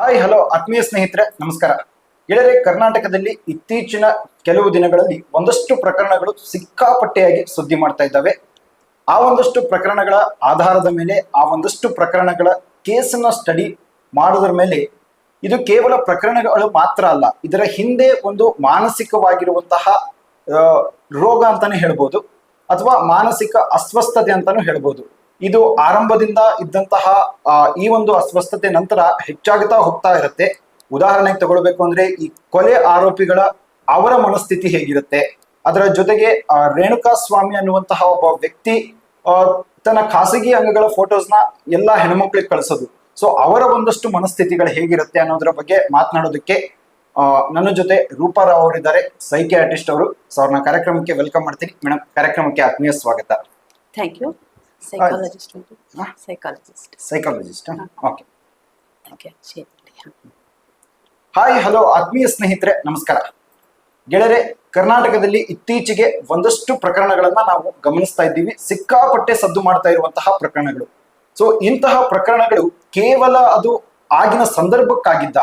Hi, hello, ಆತ್ಮೀಯ ಸ್ನೇಹಿತರೆ, ನಮಸ್ಕಾರ. ಗೆಳೆಯರೆ, ಕರ್ನಾಟಕದಲ್ಲಿ ಇತ್ತೀಚಿನ ಕೆಲವು ದಿನಗಳಲ್ಲಿ ಒಂದಷ್ಟು ಪ್ರಕರಣಗಳು ಸಿಕ್ಕಾಪಟ್ಟೆಯಾಗಿ ಸುದ್ದಿ ಮಾಡ್ತಾ ಇದ್ದಾವೆ. ಆ ಒಂದಷ್ಟು ಪ್ರಕರಣಗಳ ಆಧಾರದ ಮೇಲೆ, ಆ ಒಂದಷ್ಟು ಪ್ರಕರಣಗಳ ಕೇಸನ್ನ ಸ್ಟಡಿ ಮಾಡೋದ್ರ ಮೇಲೆ ಇದು ಕೇವಲ ಪ್ರಕರಣಗಳು ಮಾತ್ರ ಅಲ್ಲ, ಇದರ ಹಿಂದೆ ಒಂದು ಮಾನಸಿಕವಾಗಿರುವಂತಹ ರೋಗ ಅಂತಾನೆ ಹೇಳ್ಬೋದು, ಅಥವಾ ಮಾನಸಿಕ ಅಸ್ವಸ್ಥತೆ ಅಂತಾನು ಹೇಳ್ಬೋದು. ಇದು ಆರಂಭದಿಂದ ಇದ್ದಂತಹ ಈ ಒಂದು ಅಸ್ವಸ್ಥತೆ ನಂತರ ಹೆಚ್ಚಾಗುತ್ತಾ ಹೋಗ್ತಾ ಇರುತ್ತೆ. ಉದಾಹರಣೆಗೆ ತಗೊಳ್ಬೇಕು ಅಂದ್ರೆ ಈ ಕೊಲೆ ಆರೋಪಿಗಳ ಅವರ ಮನಸ್ಥಿತಿ ಹೇಗಿರುತ್ತೆ? ಅದರ ಜೊತೆಗೆ ರೇಣುಕಾ ಸ್ವಾಮಿ ಅನ್ನುವಂತಹ ಒಬ್ಬ ವ್ಯಕ್ತಿ ತನ್ನ ಖಾಸಗಿ ಅಂಗಗಳ ಫೋಟೋಸ್ನ ಎಲ್ಲಾ ಹೆಣ್ಮಕ್ಳಿಗೆ ಕಳಿಸೋದು. ಸೊ ಅವರ ಒಂದಷ್ಟು ಮನಸ್ಥಿತಿಗಳು ಹೇಗಿರುತ್ತೆ ಅನ್ನೋದ್ರ ಬಗ್ಗೆ ಮಾತನಾಡೋದಕ್ಕೆ ನನ್ನ ಜೊತೆ ರೂಪಾರಾವ್ ಅವರಿದ್ದಾರೆ ಆರ್ಟಿಸ್ಟ್ ಅವರು. ಸೊ ಅವ್ರನ್ನ ಕಾರ್ಯಕ್ರಮಕ್ಕೆ ವೆಲ್ಕಮ್ ಮಾಡ್ತೀನಿ. ಮೇಡಮ್ ಕಾರ್ಯಕ್ರಮಕ್ಕೆ ಆತ್ಮೀಯ ಸ್ವಾಗತ. Thank you psychologist? Psychologist psychologist okay okay Shourie hi hello ಆತ್ಮೀಯ ಸ್ನೇಹಿತರೆ ನಮಸ್ಕಾರ. ಗೆಳೆಯರೆ ಕರ್ನಾಟಕದಲ್ಲಿ ಇತ್ತೀಚೆಗೆ ಒಂದಷ್ಟು ಪ್ರಕರಣಗಳನ್ನ ನಾವು ಗಮನಿಸ್ತಾ ಇದ್ದೀವಿ. ಸಿಕ್ಕಾಪಟ್ಟೆ ಸದ್ದು ಮಾಡ್ತಾ ಇರುವಂತಹ ಪ್ರಕರಣಗಳು. ಸೊ ಇಂತಹ ಪ್ರಕರಣಗಳು ಕೇವಲ ಅದು ಆಗಿನ ಸಂದರ್ಭಕ್ಕಾಗಿದ್ದ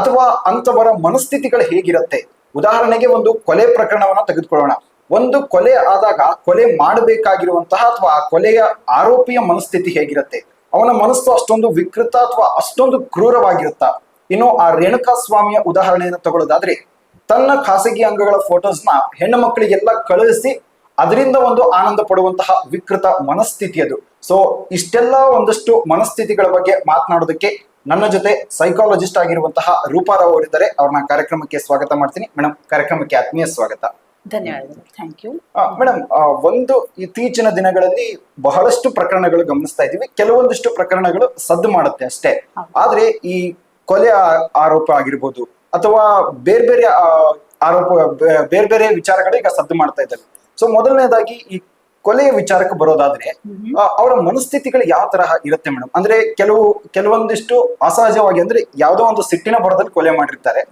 ಅಥವಾ ಅಂತವರ ಮನಸ್ಥಿತಿಗಳು ಹೇಗಿರುತ್ತೆ? ಉದಾಹರಣೆಗೆ ಒಂದು ಕೊಲೆ ಪ್ರಕರಣವನ್ನ ತೆಗೆದುಕೊಳ್ಳೋಣ. ಒಂದು ಕೊಲೆ ಆದಾಗ ಕೊಲೆ ಮಾಡಬೇಕಾಗಿರುವಂತಹ ಅಥವಾ ಆ ಕೊಲೆಯ ಆರೋಪಿಯ ಮನಸ್ಥಿತಿ ಹೇಗಿರುತ್ತೆ? ಅವನ ಮನಸ್ಸು ಅಷ್ಟೊಂದು ವಿಕೃತ ಅಥವಾ ಅಷ್ಟೊಂದು ಕ್ರೂರವಾಗಿರುತ್ತ? ಇನ್ನು ಆ ರೇಣುಕಾ ಸ್ವಾಮಿಯ ಉದಾಹರಣೆಯನ್ನು ತಗೊಳ್ಳೋದಾದ್ರೆ, ತನ್ನ ಖಾಸಗಿ ಅಂಗಗಳ ಫೋಟೋಸ್ನ ಹೆಣ್ಣು ಮಕ್ಕಳಿಗೆಲ್ಲ ಕಳುಹಿಸಿ ಅದರಿಂದ ಒಂದು ಆನಂದ ಪಡುವಂತಹ ವಿಕೃತ ಮನಸ್ಥಿತಿ ಅದು. ಸೊ ಇಷ್ಟೆಲ್ಲ ಒಂದಷ್ಟು ಮನಸ್ಥಿತಿಗಳ ಬಗ್ಗೆ ಮಾತನಾಡೋದಕ್ಕೆ ನನ್ನ ಜೊತೆ ಸೈಕಾಲಜಿಸ್ಟ್ ಆಗಿರುವಂತಹ ರೂಪಾರಾವ್ ಅವರಿದ್ದಾರೆ. ಅವ್ರನ್ನ ಕಾರ್ಯಕ್ರಮಕ್ಕೆ ಸ್ವಾಗತ ಮಾಡ್ತೀನಿ. ಮೇಡಮ್ ಕಾರ್ಯಕ್ರಮಕ್ಕೆ ಆತ್ಮೀಯ ಸ್ವಾಗತ. ಧನ್ಯವಾದಗಳು. ಥ್ಯಾಂಕ್ ಯು ಮೇಡಮ್ ಒಂದು ಇತ್ತೀಚಿನ ದಿನಗಳಲ್ಲಿ ಬಹಳಷ್ಟು ಪ್ರಕರಣಗಳು ಗಮನಿಸ್ತಾ ಇದೀವಿ ಕೆಲವೊಂದಿಷ್ಟು ಪ್ರಕರಣಗಳು ಸದ್ದು ಮಾಡುತ್ತೆ ಅಷ್ಟೇ. ಆದ್ರೆ ಈ ಕೊಲೆ ಆರೋಪ ಆಗಿರ್ಬೋದು ಅಥವಾ ಬೇರೆ ಬೇರೆ ಆರೋಪ ಬೇರೆ ಬೇರೆ ವಿಚಾರಗಳು ಈಗ ಸದ್ದು ಮಾಡ್ತಾ ಇದ್ದಾವೆ. ಸೊ ಮೊದಲನೇದಾಗಿ ಈ ಕೊಲೆಯ ವಿಚಾರಕ್ಕೆ ಬರೋದಾದ್ರೆ ಅವರ ಮನಸ್ಥಿತಿಗಳು ಯಾವ ತರಹ ಇರುತ್ತೆ ಮೇಡಮ್ ಅಂದ್ರೆ ಕೆಲವು ಕೆಲವೊಂದಿಷ್ಟು ಅಸಹಜವಾಗಿ ಅಂದ್ರೆ ಯಾವ್ದೋ ಒಂದು ಸಿಟ್ಟಿನ ಬರದಲ್ಲಿ ಕೊಲೆ ಮಾಡಿರ್ತಾರೆ.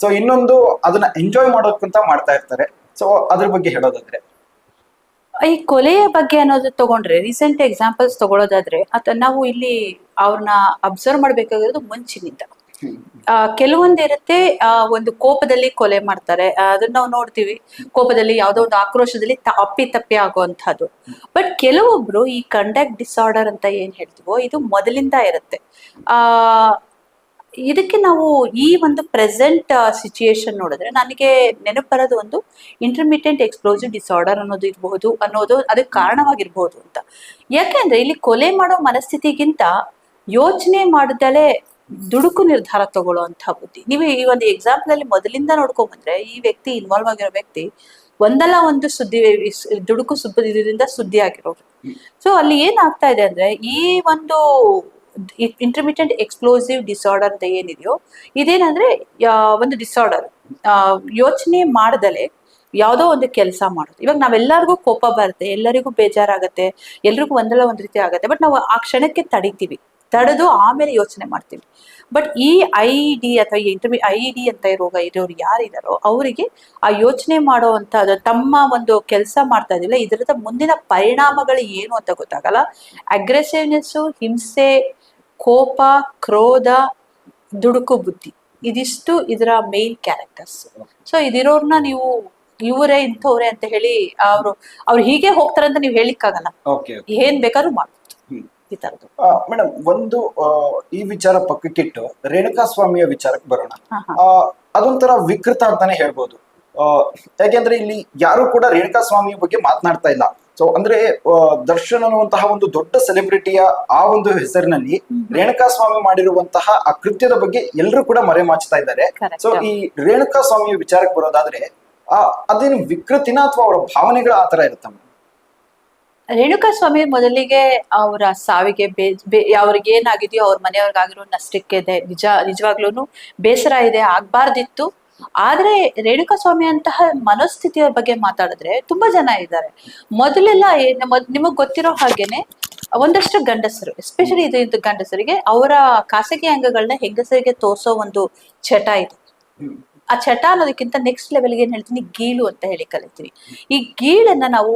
ಸೊ ಇನ್ನೊಂದು ಅದನ್ನ ಎಂಜಾಯ್ ಮಾಡೋದಕ್ಕಂತ ಮಾಡ್ತಾ ಇರ್ತಾರೆ. ಸೊ ಅದ್ರ ಬಗ್ಗೆ ಹೇಳೋದಾದ್ರೆ. ಈ ಕೊಲೆಯ ಬಗ್ಗೆ ಅನ್ನೋದು ತಗೊಂಡ್ರೆ ರೀಸೆಂಟ್ ಎಕ್ಸಾಂಪಲ್ಸ್ ತಗೊಳ್ಳೋದಾದ್ರೆ ಅಥವಾ ನಾವು ಇಲ್ಲಿ ಅವ್ರನ್ನ ಅಬ್ಸರ್ವ್ ಮಾಡ್ಬೇಕಾಗಿರೋದು ಮುಂಚಿನಿಂದ. ಆ, ಕೆಲವೊಂದು ಇರುತ್ತೆ ಆ, ಒಂದು ಕೋಪದಲ್ಲಿ ಕೊಲೆ ಮಾಡ್ತಾರೆ. ಅದನ್ನ ನಾವು ನೋಡ್ತೀವಿ. ಕೋಪದಲ್ಲಿ ಯಾವ್ದೋ ಒಂದು ಆಕ್ರೋಶದಲ್ಲಿ ತಪ್ಪಿ ತಪ್ಪಿ ಆಗುವಂತಹದ್ದು ಬಟ್ ಕೆಲವೊಬ್ರು ಈ ಕಂಡಕ್ಟ್ ಡಿಸಾರ್ಡರ್ ಅಂತ ಏನ್ ಹೇಳ್ತೀವೋ ಇದು ಮೊದಲಿಂದ ಇರುತ್ತೆ. ಆ ಇದಕ್ಕೆ ನಾವು ಈ ಒಂದು ಪ್ರೆಸೆಂಟ್ ಸಿಚುಯೇಷನ್ ನೋಡಿದ್ರೆ ನನಗೆ ನೆನಪು ಒಂದು ಇಂಟರ್ಮಿಟೆಂಟ್ ಎಕ್ಸ್ಪ್ಲೋಸಿವ್ ಡಿಸಾರ್ಡರ್ ಅನ್ನೋದು ಇರಬಹುದು, ಅನ್ನೋದು ಅದಕ್ಕೆ ಕಾರಣವಾಗಿರ್ಬೋದು ಅಂತ. ಯಾಕೆಂದ್ರೆ ಇಲ್ಲಿ ಕೊಲೆ ಮಾಡೋ ಮನಸ್ಥಿತಿಗಿಂತ ಯೋಚನೆ ಮಾಡಿದಲೇ ದುಡುಕು ನಿರ್ಧಾರ ತಗೊಳ್ಳೋ ಅಂತ ಬುದ್ಧಿ. ನೀವು ಈ ಒಂದು ಎಕ್ಸಾಂಪಲ್ ಅಲ್ಲಿ ಮೊದಲಿಂದ ನೋಡ್ಕೊಂಡ್ ಬಂದ್ರೆ ಈ ವ್ಯಕ್ತಿ ಇನ್ವಾಲ್ವ್ ಆಗಿರೋ ವ್ಯಕ್ತಿ ಒಂದಲ್ಲ ಒಂದು ಸುದ್ದಿ, ದುಡುಕು ಸುದ್ದಿ ಸುದ್ದಿ ಆಗಿರೋರು. ಸೊ ಅಲ್ಲಿ ಏನಾಗ್ತಾ ಇದೆ ಅಂದ್ರೆ ಈ ಒಂದು ಇಂಟರ್ಮಿಟೆಂಟ್ ಎಕ್ಸ್ಪ್ಲೋಸಿವ್ ಡಿಸಾರ್ಡರ್ ಅಂತ ಏನಿದೆಯೋ, ಇದೇನಂದ್ರೆ ಒಂದು ಡಿಸಾರ್ಡರ್ ಯೋಚನೆ ಮಾಡ್ದಲೆ ಯಾವುದೋ ಒಂದು ಕೆಲಸ ಮಾಡೋದು ಇವಾಗ ನಾವೆಲ್ಲರಿಗೂ ಕೋಪ ಬರುತ್ತೆ, ಎಲ್ಲರಿಗೂ ಬೇಜಾರಾಗುತ್ತೆ, ಎಲ್ರಿಗೂ ಒಂದಲ್ಲ ಒಂದು ರೀತಿ ಆಗುತ್ತೆ, ಬಟ್ ನಾವು ಆ ಕ್ಷಣಕ್ಕೆ ತಡಿತೀವಿ. ತಡೆದು ಆಮೇಲೆ ಯೋಚನೆ ಮಾಡ್ತೀವಿ. ಬಟ್ ಈ ಐ ಡಿ ಅಥವಾ ಇಂಟರ್ಮಿ ಐ ಡಿ ಅಂತ ರೋಗ ಇರೋರು ಯಾರಿದಾರೋ, ಅವರಿಗೆ ಆ ಯೋಚನೆ ಮಾಡೋ ಅದು ತಮ್ಮ ಒಂದು ಕೆಲಸ ಮಾಡ್ತಾ ಇದಿಲ್ಲ ಇದರದ ಮುಂದಿನ ಪರಿಣಾಮಗಳು ಏನು ಅಂತ ಗೊತ್ತಾಗಲ್ಲ. ಅಗ್ರೆಸಿವ್ನೆಸ್ಸು ಹಿಂಸೆ ಕೋಪ ಕ್ರೋಧ ದುಡುಕು ಬುದ್ಧಿ. ಇದಿಷ್ಟು ಇದರ ಮೇನ್ ಕ್ಯಾರೆಕ್ಟರ್ಸ್ ಸೊ ಇದಿರೋರ್ನ ನೀವು ಇವರೇ ಇಂಥವ್ರೆ ಅಂತ ಹೇಳಿ ಅವರು ಅವ್ರು ಹೀಗೆ ಹೋಗ್ತಾರೆ ಅಂತ ನೀವು ಹೇಳಿಕ್ಕಾಗಲ್ಲ. ಏನ್ ಬೇಕಾದ್ರೂ ಮಾಡ್ಬೋದು. ಈ ತರದ್ದು. ಮೇಡಮ್ ಒಂದು ಈ ವಿಚಾರ ಪಕ್ಕಕ್ಕಿಟ್ಟು ರೇಣುಕಾ ಸ್ವಾಮಿಯ ವಿಚಾರಕ್ಕೆ ಬರೋಣ. ಅದೊಂಥರ ವಿಕೃತ ಅಂತಾನೆ ಹೇಳ್ಬೋದು. ಯಾಕೆಂದ್ರೆ ಇಲ್ಲಿ ಯಾರು ಕೂಡ ರೇಣುಕಾ ಸ್ವಾಮಿಯ ಬಗ್ಗೆ ಮಾತನಾಡ್ತಾ ಇಲ್ಲ. ಸೊ ಅಂದ್ರೆ ದರ್ಶನ್ ಅನ್ನುವಂತಹ ಒಂದು ದೊಡ್ಡ ಸೆಲೆಬ್ರಿಟಿಯ ಆ ಒಂದು ಹೆಸರಿನಲ್ಲಿ ರೇಣುಕಾ ಸ್ವಾಮಿ ಮಾಡಿರುವಂತಹ ಆ ಕೃತ್ಯದ ಬಗ್ಗೆ ಎಲ್ಲರೂ ಕೂಡ ಮರೆಮಾಚ್ತಾ ಇದ್ದಾರೆ. ಸೊ ಈ ರೇಣುಕಾ ಸ್ವಾಮಿಯ ವಿಚಾರಕ್ಕೆ ಬರೋದಾದ್ರೆ ಆ ಅದೇನು ವಿಕೃತಿನ ಅಥವಾ ಅವರ ಭಾವನೆಗಳ ಆ ತರ ಇರುತ್ತಮ್ಮ ರೇಣುಕಾ ಸ್ವಾಮಿ ಮೊದಲಿಗೆ ಅವರ ಸಾವಿಗೆ ಅವ್ರಿಗೆ ಏನಾಗಿದೆಯೋ ಅವ್ರ ಮನೆಯವ್ರಿಗಾಗಿರೋ ನಷ್ಟಕ್ಕೆ ಇದೆ. ನಿಜ ನಿಜವಾಗ್ಲೂ ಬೇಸರ ಇದೆ ಆಗ್ಬಾರ್ದಿತ್ತು. ಆದ್ರೆ ರೇಣುಕಾ ಸ್ವಾಮಿ ಅಂತಹ ಮನಸ್ಥಿತಿಯ ಬಗ್ಗೆ ಮಾತಾಡಿದ್ರೆ ತುಂಬಾ ಜನ ಇದ್ದಾರೆ. ಮೊದಲೆಲ್ಲ ನಿಮಗ್ ಗೊತ್ತಿರೋ ಹಾಗೇನೆ ಒಂದಷ್ಟು ಗಂಡಸರು ಎಸ್ಪೆಷಲಿ ಇದು ಇದು ಗಂಡಸರಿಗೆ, ಅವರ ಖಾಸಗಿ ಅಂಗಗಳನ್ನ ಹೆಂಗಸರಿಗೆ ತೋರಿಸೋ ಒಂದು ಚಟ ಇದೆ. ಆ ಚಟ ಅನ್ನೋದಕ್ಕಿಂತ ನೆಕ್ಸ್ಟ್ ಲೆವೆಲ್ಗೆ ಏನ್ ಹೇಳ್ತೀನಿ ಗೀಳು ಅಂತ ಹೇಳಿ ಕಲಿತೀವಿ ಈ ಗೀಳನ್ನ ನಾವು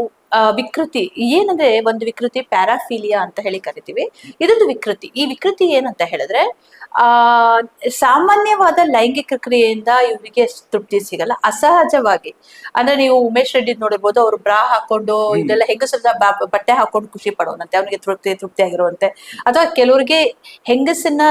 ವಿಕೃತಿ ಏನಂದ್ರೆ ಒಂದು ವಿಕೃತಿ ಪ್ಯಾರಾಫೀಲಿಯಾ ಅಂತ ಹೇಳಿ ಕರಿತೀವಿ. ಇದೊಂದು ವಿಕೃತಿ. ಈ ವಿಕೃತಿ ಏನಂತ ಹೇಳಿದ್ರೆ ಆ ಸಾಮಾನ್ಯವಾದ ಲೈಂಗಿಕ ಕ್ರಿಯೆಯಿಂದ ಇವರಿಗೆ ತೃಪ್ತಿ ಸಿಗಲ್ಲ. ಅಸಹಜವಾಗಿ. ಅಂದ್ರೆ ನೀವು ಉಮೇಶ್ ರೆಡ್ಡಿ ನೋಡಿರ್ಬೋದು ಅವ್ರು ಬ್ರಾ ಹಾಕೊಂಡು ಇದೆಲ್ಲ ಹೆಂಗಸರ ಬಟ್ಟೆ ಹಾಕೊಂಡು ಖುಷಿ ಪಡೋನಂತೆ. ಅವನಿಗೆ ತೃಪ್ತಿ ತೃಪ್ತಿ ಆಗಿರುವಂತೆ ಅಥವಾ ಕೆಲವರಿಗೆ ಹೆಂಗಸನ್ನ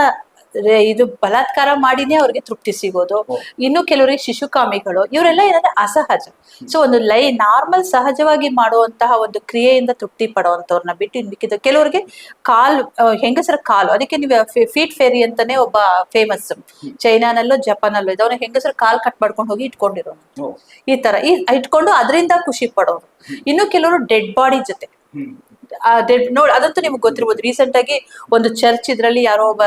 ಇದು ಬಲಾತ್ಕಾರ ಮಾಡಿನೇ ಅವ್ರಿಗೆ ತೃಪ್ತಿ ಸಿಗೋದು. ಇನ್ನು ಕೆಲವರಿಗೆ ಶಿಶುಕಾಮಿಗಳು ಇವರೆಲ್ಲ ಏನಂದ್ರೆ ಅಸಹಜ. ಸೊ ಒಂದು ಲೈ ನಾರ್ಮಲ್ ಸಹಜವಾಗಿ ಮಾಡುವಂತಹ ಒಂದು ಕ್ರಿಯೆಯಿಂದ ತೃಪ್ತಿ ಪಡುವಂತವ್ರನ್ನ ಬಿಟ್ಟು ಇನ್ ಮಿಕ್ಕಿದ ಕೆಲವರಿಗೆ ಕಾಲು ಹೆಂಗಸರ ಕಾಲು ಅದಕ್ಕೆ ನೀವು ಫೀಟ್ ಫೇರಿ ಅಂತಾನೆ ಒಬ್ಬ ಫೇಮಸ್ ಚೈನಾನಲ್ಲೋ ಜಪಾನಲ್ಲೋ ಇದೆ ಅವನ ಹೆಂಗಸರ ಕಾಲ್ ಕಟ್ ಮಾಡ್ಕೊಂಡು ಹೋಗಿ ಇಟ್ಕೊಂಡಿರೋ ಈ ತರ ಈ ಇಟ್ಕೊಂಡು ಅದರಿಂದ ಖುಷಿ ಪಡೋರು. ಇನ್ನು ಕೆಲವರು ಡೆಡ್ ಬಾಡಿ ಜೊತೆ. ನೋಡ್ ಅದಂತೂ ನಿಮ್ಗೆ ಗೊತ್ತಿರ್ಬೋದು. ರೀಸೆಂಟ್ ಆಗಿ ಒಂದು ಚರ್ಚ್ ಇದ್ರಲ್ಲಿ ಯಾರೋ ಒಬ್ಬ